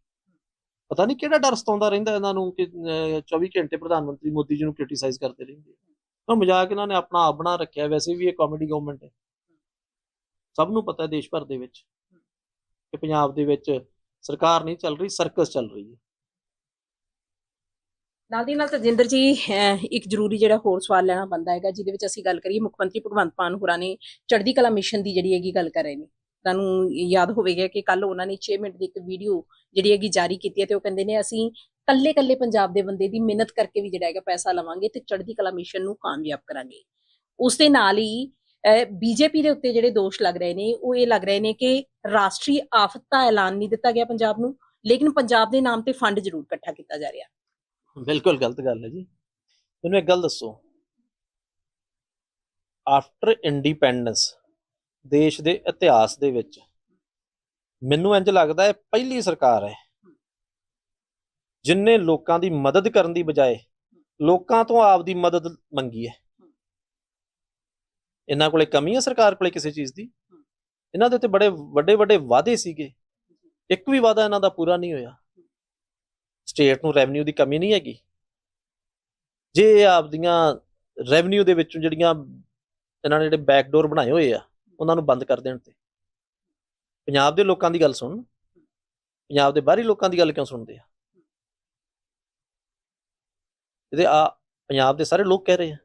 ਪਤਾ ਨਹੀਂ ਕਿਹੜਾ ਡਰ ਸਤਾਉਂਦਾ ਰਹਿੰਦਾ ਇਹਨਾਂ ਨੂੰ ਕਿ ਅਹ, 24 ਘੰਟੇ ਪ੍ਰਧਾਨ ਮੰਤਰੀ ਮੋਦੀ ਜੀ ਨੂੰ ਕ੍ਰਿਟਿਸਾਈਜ਼ ਕਰਦੇ ਰਹਿੰਦੇ ਉਹ ਮਜ਼ਾਕ ਇਹਨਾਂ ਨੇ ਆਪਣਾ ਆਪ ਬਣਾ ਰੱਖਿਆ ਵੈਸੇ ਵੀ ਇਹ ਕਾਮੇਡੀ ਗਵਰਨਮੈਂਟ ਹੈ। ਸਭ ਨੂੰ ਪਤਾ ਹੈ ਦੇਸ਼ ਭਰ ਦੇ ਵਿੱਚ ਕਿ ਪੰਜਾਬ ਦੇ ਵਿੱਚ ਸਰਕਾਰ ਨਹੀਂ ਚੱਲ ਰਹੀ ਸਰਕਸ ਚੱਲ ਰਹੀ ਹੈ। ਨਾਲ ਦੀ ਨਾਲ ਤਜਿੰਦਰ ਜੀ, ਅਹ, ਇੱਕ ਜ਼ਰੂਰੀ ਜਿਹੜਾ ਹੋਰ ਸਵਾਲ ਲੈਣਾ ਬੰਦਾ ਹੈਗਾ, ਜਿਹਦੇ ਵਿੱਚ ਅਸੀਂ ਗੱਲ ਕਰੀਏ ਮੁੱਖ ਮੰਤਰੀ ਭਗਵੰਤ ਮਾਨ ਹੋਰਾਂ ਨੇ ਚੜ੍ਹਦੀ ਕਲਾ ਮਿਸ਼ਨ ਦੀ ਜਿਹੜੀ ਹੈਗੀ ਗੱਲ ਕਰ ਰਹੇ ਨੇ। ਤੁਹਾਨੂੰ ਯਾਦ ਹੋਵੇਗਾ ਕਿ ਕੱਲ ਉਹਨਾਂ ਨੇ 6 ਮਿੰਟ ਦੀ ਇੱਕ ਵੀਡੀਓ ਜਿਹੜੀ ਹੈਗੀ ਜਾਰੀ ਕੀਤੀ ਹੈ ਤੇ ਉਹ ਕਹਿੰਦੇ ਨੇ, ਅਸੀਂ ਕੱਲੇ ਕੱਲੇ ਪੰਜਾਬ ਦੇ ਬੰਦੇ ਦੀ ਮਿਹਨਤ ਕਰਕੇ ਵੀ ਜਿਹੜਾ ਹੈਗਾ ਪੈਸਾ ਲਵਾਂਗੇ ਤੇ ਚੜ੍ਹਦੀ ਕਲਾ ਮਿਸ਼ਨ ਨੂੰ ਕਾਮਯਾਬ ਕਰਾਂਗੇ। ਉਸ ਦੇ ਨਾਲ ਹੀ ਬੀਜੇਪੀ ਦੇ ਉੱਤੇ ਜਿਹੜੇ ਦੋਸ਼ ਲੱਗ ਰਹੇ ਨੇ, ਉਹ ਇਹ ਲੱਗ ਰਹੇ ਨੇ ਕਿ ਰਾਸ਼ਟਰੀ ਆਫਤ ਦਾ ਐਲਾਨ ਨਹੀਂ ਦਿੱਤਾ ਗਿਆ ਪੰਜਾਬ ਨੂੰ, ਲੇਕਿਨ ਪੰਜਾਬ ਦੇ ਨਾਮ ਤੇ ਫੰਡ ਜ਼ਰੂਰ ਇਕੱਠਾ ਕੀਤਾ ਜਾ ਰਿਹਾ। ਬਿਲਕੁਲ ਗਲਤ ਗੱਲ ਹੈ ਜੀ। ਮੈਨੂੰ ਇੱਕ ਗੱਲ ਦੱਸੋ। ਆਫਟਰ ਇੰਡੀਪੈਂਡੈਂਸ ਦੇਸ਼ ਦੇ ਇਤਿਹਾਸ ਦੇ ਵਿੱਚ ਮੈਨੂੰ ਇੰਜ ਲੱਗਦਾ ਹੈ ਪਹਿਲੀ ਸਰਕਾਰ ਹੈ। ਜਿਨਨੇ ਲੋਕਾਂ ਦੀ ਮਦਦ ਕਰਨ ਦੀ ਬਜਾਏ ਲੋਕਾਂ ਤੋਂ ਆਪ ਦੀ ਮਦਦ ਮੰਗੀ ਹੈ। ਇਹਨਾਂ ਕੋਲੇ ਕਮੀ ਹੈ ਸਰਕਾਰ ਕੋਲੇ ਕਿਸੇ ਚੀਜ਼ ਦੀ? ਇਹਨਾਂ ਦੇ ਤੇ ਬੜੇ ਵੱਡੇ ਵੱਡੇ ਵਾਅਦੇ ਸੀਗੇ। ਇੱਕ ਵੀ ਵਾਅਦਾ ਇਹਨਾਂ ਦਾ ਪੂਰਾ ਨਹੀਂ ਹੋਇਆ। ਸਟੇਟ ਨੂੰ ਰੈਵਨਿਊ ਦੀ ਕਮੀ ਨਹੀਂ ਹੈਗੀ। ਜੇ ਆਪਦੀਆਂ ਰੈਵਨਿਊ ਦੇ ਵਿੱਚੋਂ ਜਿਹੜੀਆਂ ਇਹਨਾਂ ਨੇ ਜਿਹੜੇ ਬੈਕਡੋਰ ਬਣਾਏ ਹੋਏ ਆ, ਉਹਨਾਂ ਨੂੰ ਬੰਦ ਕਰ ਦੇਣ ਤੇ। ਪੰਜਾਬ ਦੇ ਲੋਕਾਂ ਦੀ ਗੱਲ ਸੁਣ। ਪੰਜਾਬ ਦੇ ਬਾਹਰੀ ਲੋਕਾਂ ਦੀ ਗੱਲ ਕਿਉਂ ਸੁਣਦੇ ਆ? ਇਹਦੇ ਆ ਪੰਜਾਬ ਦੇ ਸਾਰੇ ਲੋਕ ਕਹਿ ਰਹੇ ਆ।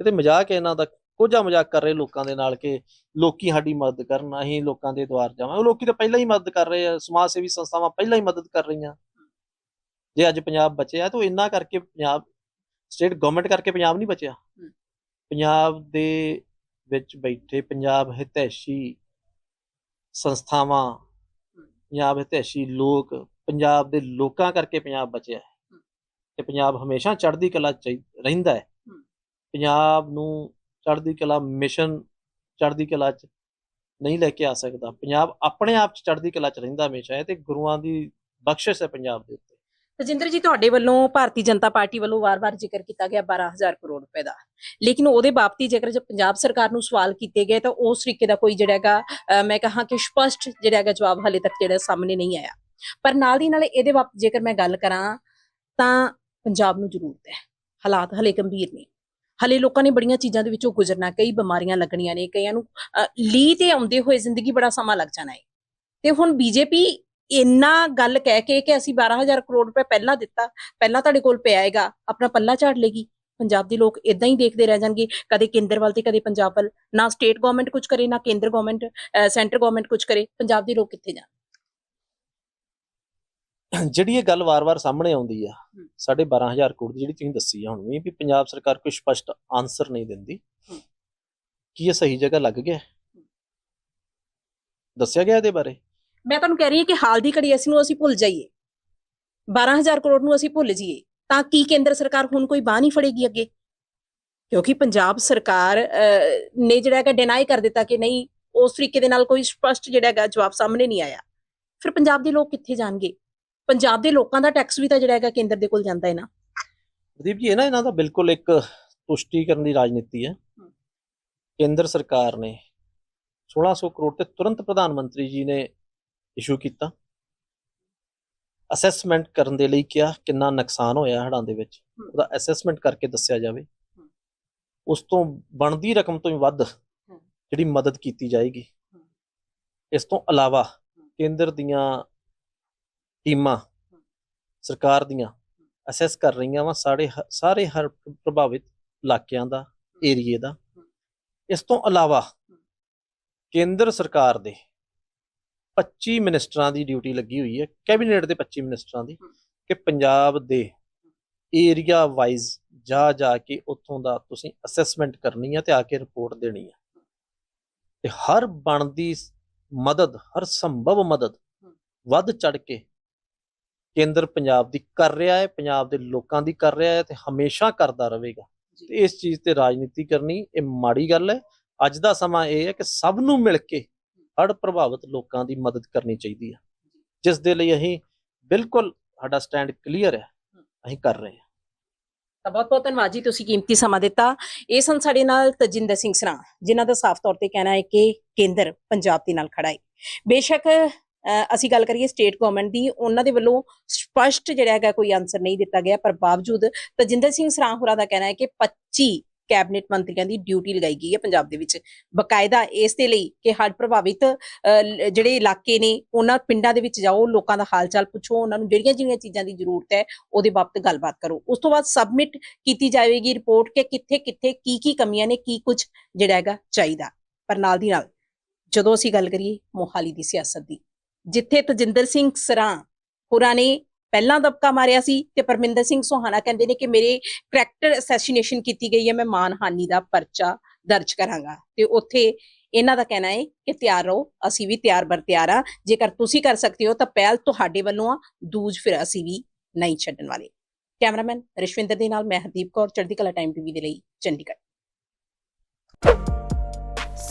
ਇਹਦੇ ਮਜ਼ਾਕ ਹੈ ਇਹਨਾਂ ਦਾ। ਕੋਝਾ ਮਜ਼ਾਕ ਕਰ ਰਹੇ ਲੋਕਾਂ ਦੇ ਨਾਲ ਕਿ ਲੋਕੀ ਸਾਡੀ ਮਦਦ ਕਰਨ ਅਸੀਂ ਲੋਕਾਂ ਦੇ ਦੁਆਰ ਜਾਵਾਂ। ਉਹ ਲੋਕੀ ਤਾਂ ਪਹਿਲਾਂ ਹੀ ਮਦਦ ਕਰ ਰਹੇ ਆ ਸਮਾਜ ਸੇਵੀ ਸੰਸਥਾਵਾਂ ਪਹਿਲਾਂ ਹੀ ਮਦਦ ਕਰ ਰਹੀਆਂ। ਜੇ ਅੱਜ ਪੰਜਾਬ ਬਚਿਆ ਤਾਂ ਇੰਨਾ ਕਰਕੇ ਪੰਜਾਬ ਸਟੇਟ ਗਵਰਨਮੈਂਟ ਕਰਕੇ ਪੰਜਾਬ ਨਹੀਂ ਬਚਿਆ। ਪੰਜਾਬ ਦੇ ਵਿੱਚ ਬੈਠੇ ਪੰਜਾਬ ਹਿਤੈਸ਼ੀ ਸੰਸਥਾਵਾਂ ਪੰਜਾਬ ਹਿਤੈਸ਼ੀ ਲੋਕ ਪੰਜਾਬ ਦੇ ਲੋਕਾਂ ਕਰਕੇ ਪੰਜਾਬ ਬਚਿਆ ਹੈ। ਤੇ ਪੰਜਾਬ ਹਮੇਸ਼ਾ ਚੜ੍ਹਦੀ ਕਲਾ ਚ ਰਹਿੰਦਾ ਹੈ। ਪੰਜਾਬ ਨੂੰ ਚੜ੍ਹਦੀ ਕਲਾ ਮਿਸ਼ਨ ਚੜ੍ਹਦੀ ਕਲਾ ਚ ਨਹੀਂ ਲੈ ਕੇ ਆ ਸਕਦਾ। ਪੰਜਾਬ ਆਪਣੇ ਆਪ ਚ ਚੜ੍ਹਦੀ ਕਲਾ ਚ ਰਹਿੰਦਾ ਹਮੇਸ਼ਾ ਹੈ ਤੇ ਗੁਰੂਆਂ ਦੀ ਬਖਸ਼ਿਸ਼ ਹੈ ਪੰਜਾਬ ਦੇ ਉੱਤੇ। ਤਜਿੰਦਰ ਜੀ, ਤੁਹਾਡੇ ਵੱਲੋਂ ਭਾਰਤੀ ਜਨਤਾ ਪਾਰਟੀ ਵੱਲੋਂ ਵਾਰ-ਵਾਰ ਜ਼ਿਕਰ ਕੀਤਾ ਗਿਆ 12000 ਕਰੋੜ ਰੁਪਏ ਦਾ। ਲੇਕਿਨ ਉਹਦੇ ਬਾਬਤੀ ਜੇਕਰ ਜੇ ਪੰਜਾਬ ਸਰਕਾਰ ਨੂੰ ਸਵਾਲ ਕੀਤੇ ਗਏ ਤਾਂ ਉਸ ਤਰੀਕੇ ਦਾ ਕੋਈ ਜਿਹੜਾ ਹੈਗਾ ਮੈਂ ਕਹਾਂ ਕਿ ਸਪਸ਼ਟ ਜਿਹੜਾ ਹੈਗਾ ਜਵਾਬ ਹਾਲੇ ਤੱਕ ਜਿਹੜਾ ਸਾਹਮਣੇ ਨਹੀਂ ਆਇਆ। ਪਰ ਨਾਲ ਦੀ ਨਾਲ ਇਹਦੇ ਬਾਬਤ ਜੇਕਰ ਮੈਂ ਗੱਲ ਕਰਾਂ ਤਾਂ ਪੰਜਾਬ ਨੂੰ ਜ਼ਰੂਰਤ ਹੈ। ਹਾਲਾਤ ਹਲੇ ਗੰਭੀਰ ਨੇ। ਹਲੇ ਲੋਕਾਂ ਨੇ ਬੜੀਆਂ ਚੀਜ਼ਾਂ ਦੇ ਵਿੱਚੋਂ ਗੁਜ਼ਰਨਾ ਕਈ ਬਿਮਾਰੀਆਂ ਲੱਗਣੀਆਂ ਨੇ ਕਈਆਂ ਨੂੰ ਅਹ, ਲੀ ਤੇ ਆਉਂਦੇ ਹੋਏ ਜ਼ਿੰਦਗੀ ਬੜਾ ਸਮਾਂ ਲੱਗ ਜਾਣਾ ਹੈ ਤੇ ਹੁਣ ਬੀਜੇਪੀ ਇੰਨਾ ਗੱਲ ਕਹਿ ਕੇ ਕਿ ਅਸੀਂ 12000 ਕਰੋੜ ਰੁਪਏ ਪਹਿਲਾਂ ਦਿੱਤਾ ਪਹਿਲਾਂ ਤੁਹਾਡੇ ਕੋਲ ਪਿਆ ਹੈਗਾ ਆਪਣਾ ਪੱਲਾ ਝਾੜ ਲੇਗੀ। ਪੰਜਾਬ ਦੇ ਲੋਕ ਇਦਾਂ ਹੀ ਦੇਖਦੇ ਰਹਿ ਜਾਣਗੇ ਕਦੇ ਕੇਂਦਰ ਵੱਲ ਤੇ ਕਦੇ ਪੰਜਾਬ ਵੱਲ ਨਾ ਸਟੇਟ ਗਵਰਨਮੈਂਟ ਕੁਝ ਕਰੇ ਨਾ ਕੇਂਦਰ ਗਵਰਨਮੈਂਟ ਸੈਂਟਰ ਗਵਰਨਮੈਂਟ ਕੁਝ ਕਰੇ ਪੰਜਾਬ ਦੇ ਲੋਕ ਕਿੱਥੇ ਜਾਣ? ਜਿਹੜੀ ਇਹ ਗੱਲ ਵਾਰ-ਵਾਰ ਸਾਹਮਣੇ ਆਉਂਦੀ ਆ। ਸਾਡੇ 12000 ਕਰੋੜ ਦੀ ਜਿਹੜੀ ਤੁਸੀਂ ਦੱਸੀ ਆ ਹੁਣ ਵੀ ਵੀ ਪੰਜਾਬ ਸਰਕਾਰ ਕੋਈ ਸਪਸ਼ਟ ਆਨਸਰ ਨਹੀਂ ਦਿੰਦੀ। ਕੀ ਇਹ ਸਹੀ ਜਗ੍ਹਾ ਲੱਗ ਗਿਆ? ਦੱਸਿਆ ਗਿਆ ਇਹਦੇ ਬਾਰੇ? ਮੈਂ ਤੁਹਾਨੂੰ ਕਹਿ ਰਹੀ ਹਾਂ ਕਿ ਹਾਲ ਦੀ ਘੜੀ ਅਸੀਂ ਨੂੰ ਅਸੀਂ ਭੁੱਲ ਜਾਈਏ। 12000 ਕਰੋੜ ਨੂੰ ਅਸੀਂ ਭੁੱਲ ਜਾਈਏ ਤਾਂ ਕੀ ਕੇਂਦਰ ਸਰਕਾਰ ਹੁਣ ਕੋਈ ਬਾਹ ਨਹੀਂ ਫੜੇਗੀ ਅੱਗੇ? ਕਿਉਂਕਿ ਪੰਜਾਬ ਸਰਕਾਰ ਨੇ ਜਿਹੜਾ ਹੈਗਾ ਡਿਨਾਈ ਕਰ ਦਿੱਤਾ ਕਿ ਨਹੀਂ ਉਸ ਤਰੀਕੇ ਦੇ ਨਾਲ ਕੋਈ ਸਪਸ਼ਟ ਜਿਹੜਾ ਹੈਗਾ ਜਵਾਬ ਸਾਹਮਣੇ ਨਹੀਂ ਆਇਆ। ਫਿਰ ਪੰਜਾਬ ਦੇ ਲੋਕ ਕਿੱਥੇ ਜਾਣਗੇ? ਪੰਜਾਬ ਦੇ ਲੋਕਾਂ ਦਾ ਟੈਕਸ ਵੀ ਤਾਂ ਜਿਹੜਾ ਹੈਗਾ ਕੇਂਦਰ ਦੇ ਕੋਲ ਜਾਂਦਾ ਹੈ ਨਾ। ਪ੍ਰਦੀਪ ਜੀ ਇਹ ਨਾ ਇਹਨਾਂ ਦਾ ਬਿਲਕੁਲ ਇੱਕ ਤੁਸ਼ਟੀਕਰਨ ਦੀ ਰਾਜਨੀਤੀ ਹੈ। ਕੇਂਦਰ ਸਰਕਾਰ ਨੇ 1600 ਕਰੋੜ ਤੇ ਤੁਰੰਤ ਪ੍ਰਧਾਨ ਮੰਤਰੀ ਜੀ ਨੇ ਇਸ਼ੂ ਕੀਤਾ। ਅਸੈਸਮੈਂਟ ਕਰਨ ਦੇ ਲਈ ਕਿਹਾ ਕਿੰਨਾ ਨੁਕਸਾਨ ਹੋਇਆ ਹੜ੍ਹਾਂ ਦੇ ਵਿੱਚ। ਉਹਦਾ ਅਸੈਸਮੈਂਟ ਕਰਕੇ ਦੱਸਿਆ ਜਾਵੇ। ਉਸ ਤੋਂ ਬਣਦੀ ਰਕਮ ਤੋਂ ਵੀ ਵੱਧ ਜਿਹੜੀ ਮਦਦ ਕੀਤੀ ਜਾਏਗੀ। ਇਸ ਤੋਂ ਇਲਾਵਾ ਕੇਂਦਰ ਦੀਆਂ ਟੀਮਾਂ ਸਰਕਾਰ ਦੀਆਂ ਅਸੈਸ ਕਰ ਰਹੀਆਂ ਵਾ ਸਾਰੇ ਹ- ਸਾਰੇ ਹਰ ਪ੍ਰਭਾਵਿਤ ਇਲਾਕਿਆਂ ਦਾ, ਏਰੀਏ ਦਾ। ਇਸ ਤੋਂ ਇਲਾਵਾ ਕੇਂਦਰ ਸਰਕਾਰ ਦੇ 25 ਮਿਨਿਸਟਰਾਂ ਦੀ ਡਿਊਟੀ ਲੱਗੀ ਹੋਈ ਹੈ, ਕੈਬਨਿਟ ਦੇ 25 ਮਿਨਿਸਟਰਾਂ ਦੀ, ਕਿ ਪੰਜਾਬ ਦੇ ਏਰੀਆ ਵਾਈਜ਼ ਜਾ ਜਾ ਕੇ ਉੱਥੋਂ ਦਾ ਤੁਸੀਂ ਅਸੈਸਮੈਂਟ ਕਰਨੀ ਹੈ ਤੇ ਆ ਕੇ ਰਿਪੋਰਟ ਦੇਣੀ ਹੈ ਤੇ ਹਰ ਬਣਦੀ ਮਦਦ, ਹਰ ਸੰਭਵ ਮਦਦ ਵੱਧ ਚੜ ਕੇ ਕੇਂਦਰ ਪੰਜਾਬ ਦੀ ਕਰ ਰਿਹਾ ਹੈ ਪੰਜਾਬ ਦੇ ਲੋਕਾਂ ਦੀ ਕਰ ਰਿਹਾ ਹੈ ਤੇ ਹਮੇਸ਼ਾ ਕਰਦਾ ਰਹੇਗਾ। ਤੇ ਇਸ ਚੀਜ਼ ਤੇ ਰਾਜਨੀਤੀ ਕਰਨੀ ਇਹ ਮਾੜੀ ਗੱਲ ਹੈ। ਅੱਜ ਦਾ ਸਮਾਂ ਇਹ ਹੈ ਕਿ ਸਭ ਨੂੰ ਮਿਲ ਕੇ ਹੜ੍ਹ ਪ੍ਰਭਾਵਿਤ ਲੋਕਾਂ ਦੀ ਮਦਦ ਕਰਨੀ ਚਾਹੀਦੀ ਹੈ। ਜਿਸ ਦੇ ਲਈ ਅਸੀਂ ਬਿਲਕੁਲ ਸਾਡਾ ਸਟੈਂਡ ਕਲੀਅਰ ਹੈ। ਅਸੀਂ ਕਰ ਰਹੇ ਹਾਂ। ਤਾਂ ਬਹੁਤ ਬਹੁਤ ਧੰਨਵਾਦ ਜੀ ਤੁਸੀਂ ਕੀਮਤੀ ਸਮਾਂ ਦਿੱਤਾ। ਇਹ ਸਨ ਸਾਡੇ ਨਾਲ ਤਜਿੰਦਰ ਸਿੰਘ ਸਰਾਂ ਜਿਨ੍ਹਾਂ ਦਾ ਸਾਫ਼ ਤੌਰ ਤੇ ਕਹਿਣਾ ਹੈ ਕਿ ਕੇਂਦਰ ਪੰਜਾਬ ਦੇ ਨਾਲ ਖੜਾ ਹੈ। ਬੇਸ਼ੱਕ ਅਸੀਂ ਗੱਲ ਕਰੀਏ ਸਟੇਟ ਗਵਰਨਮੈਂਟ ਦੀ, ਉਹਨਾਂ ਦੇ ਵੱਲੋਂ ਸਪਸ਼ਟ ਜਿਹੜਾ ਹੈਗਾ ਕੋਈ ਆਨਸਰ ਨਹੀਂ ਦਿੱਤਾ ਗਿਆ, ਪਰ ਬਾਵਜੂਦ ਤਜਿੰਦਰ ਸਿੰਘ ਸਰਾਂ ਹੋਰਾਂ ਦਾ ਕਹਿਣਾ ਹੈ ਕਿ 25 ਕੈਬਨਿਟ ਮੰਤਰੀਆਂ ਦੀ ਡਿਊਟੀ ਲਗਾਈ ਗਈ ਹੈ ਪੰਜਾਬ ਦੇ ਵਿੱਚ। ਬਕਾਇਦਾ ਇਸ ਦੇ ਲਈ ਕਿ ਹੜ੍ਹ ਪ੍ਰਭਾਵਿਤ ਜਿਹੜੇ ਇਲਾਕੇ ਨੇ, ਉਹਨਾਂ ਪਿੰਡਾਂ ਦੇ ਵਿੱਚ ਜਾਓ, ਲੋਕਾਂ ਦਾ ਹਾਲ ਚਾਲ ਪੁੱਛੋ, ਉਹਨਾਂ ਨੂੰ ਜਿਹੜੀਆਂ ਜਿਹੜੀਆਂ ਚੀਜ਼ਾਂ ਦੀ ਜ਼ਰੂਰਤ ਹੈ, ਉਹਦੇ ਬਾਬਤ ਗੱਲਬਾਤ ਕਰੋ। ਉਸ ਤੋਂ ਬਾਅਦ ਸਬਮਿਟ ਕੀਤੀ ਜਾਵੇਗੀ ਰਿਪੋਰਟ ਕਿ ਕਿੱਥੇ ਕਿੱਥੇ, ਕੀ ਕੀ ਕਮੀਆਂ ਨੇ, ਕੀ ਕੁਝ ਜਿਹੜਾ ਹੈਗਾ ਚਾਹੀਦਾ। ਪਰ ਨਾਲ ਦੀ ਨਾਲ, ਜਦੋਂ ਅਸੀਂ ਗੱਲ ਕਰੀਏ ਮੋਹਾਲੀ ਦੀ ਸਿਆਸਤ ਦੀ ਜਿੱਥੇ ਤਜਿੰਦਰ ਸਿੰਘ ਸਰਾਂ ਹੋਰਾਂ ਨੇ ਪਹਿਲਾਂ ਦਬਕਾ ਮਾਰਿਆ ਸੀ ਤੇ ਪਰਮਿੰਦਰ ਸਿੰਘ ਸੋਹਾਣਾ ਕਹਿੰਦੇ ਨੇ ਕਿ ਮੇਰੇ ਕਰੈਕਟਰ ਅਸੈਸੀਨੇਸ਼ਨ ਕੀਤੀ ਗਈ ਹੈ, ਮੈਂ ਮਾਨਹਾਨੀ ਦਾ ਪਰਚਾ ਦਰਜ ਕਰਾਂਗਾ। ਤੇ ਉੱਥੇ ਇਹਨਾਂ ਦਾ ਕਹਿਣਾ ਹੈ ਕਿ ਤਿਆਰ ਰਹੋ, ਅਸੀਂ ਵੀ ਤਿਆਰ ਬਰ ਤਿਆਰ ਆ ਜੇਕਰ ਤੁਸੀਂ ਕਰ ਸਕਦੇ ਹੋ ਤਾਂ ਪਹਿਲ ਤੁਹਾਡੇ ਵੱਲੋਂ ਆ, ਦੂਜ ਫਿਰ ਅਸੀਂ ਵੀ ਨਹੀਂ ਛੱਡਣ ਵਾਲੇ। ਕੈਮਰਾਮੈਨ ਰਿਸ਼ਵਿੰਦਰ ਦੇ ਨਾਲ ਮੈਂ ਹਰਦੀਪ ਕੌਰ, ਚੜ੍ਹਦੀ ਕਲਾ ਟਾਈਮ ਟੀਵੀ ਦੇ ਲਈ ਚੰਡੀਗੜ੍ਹ।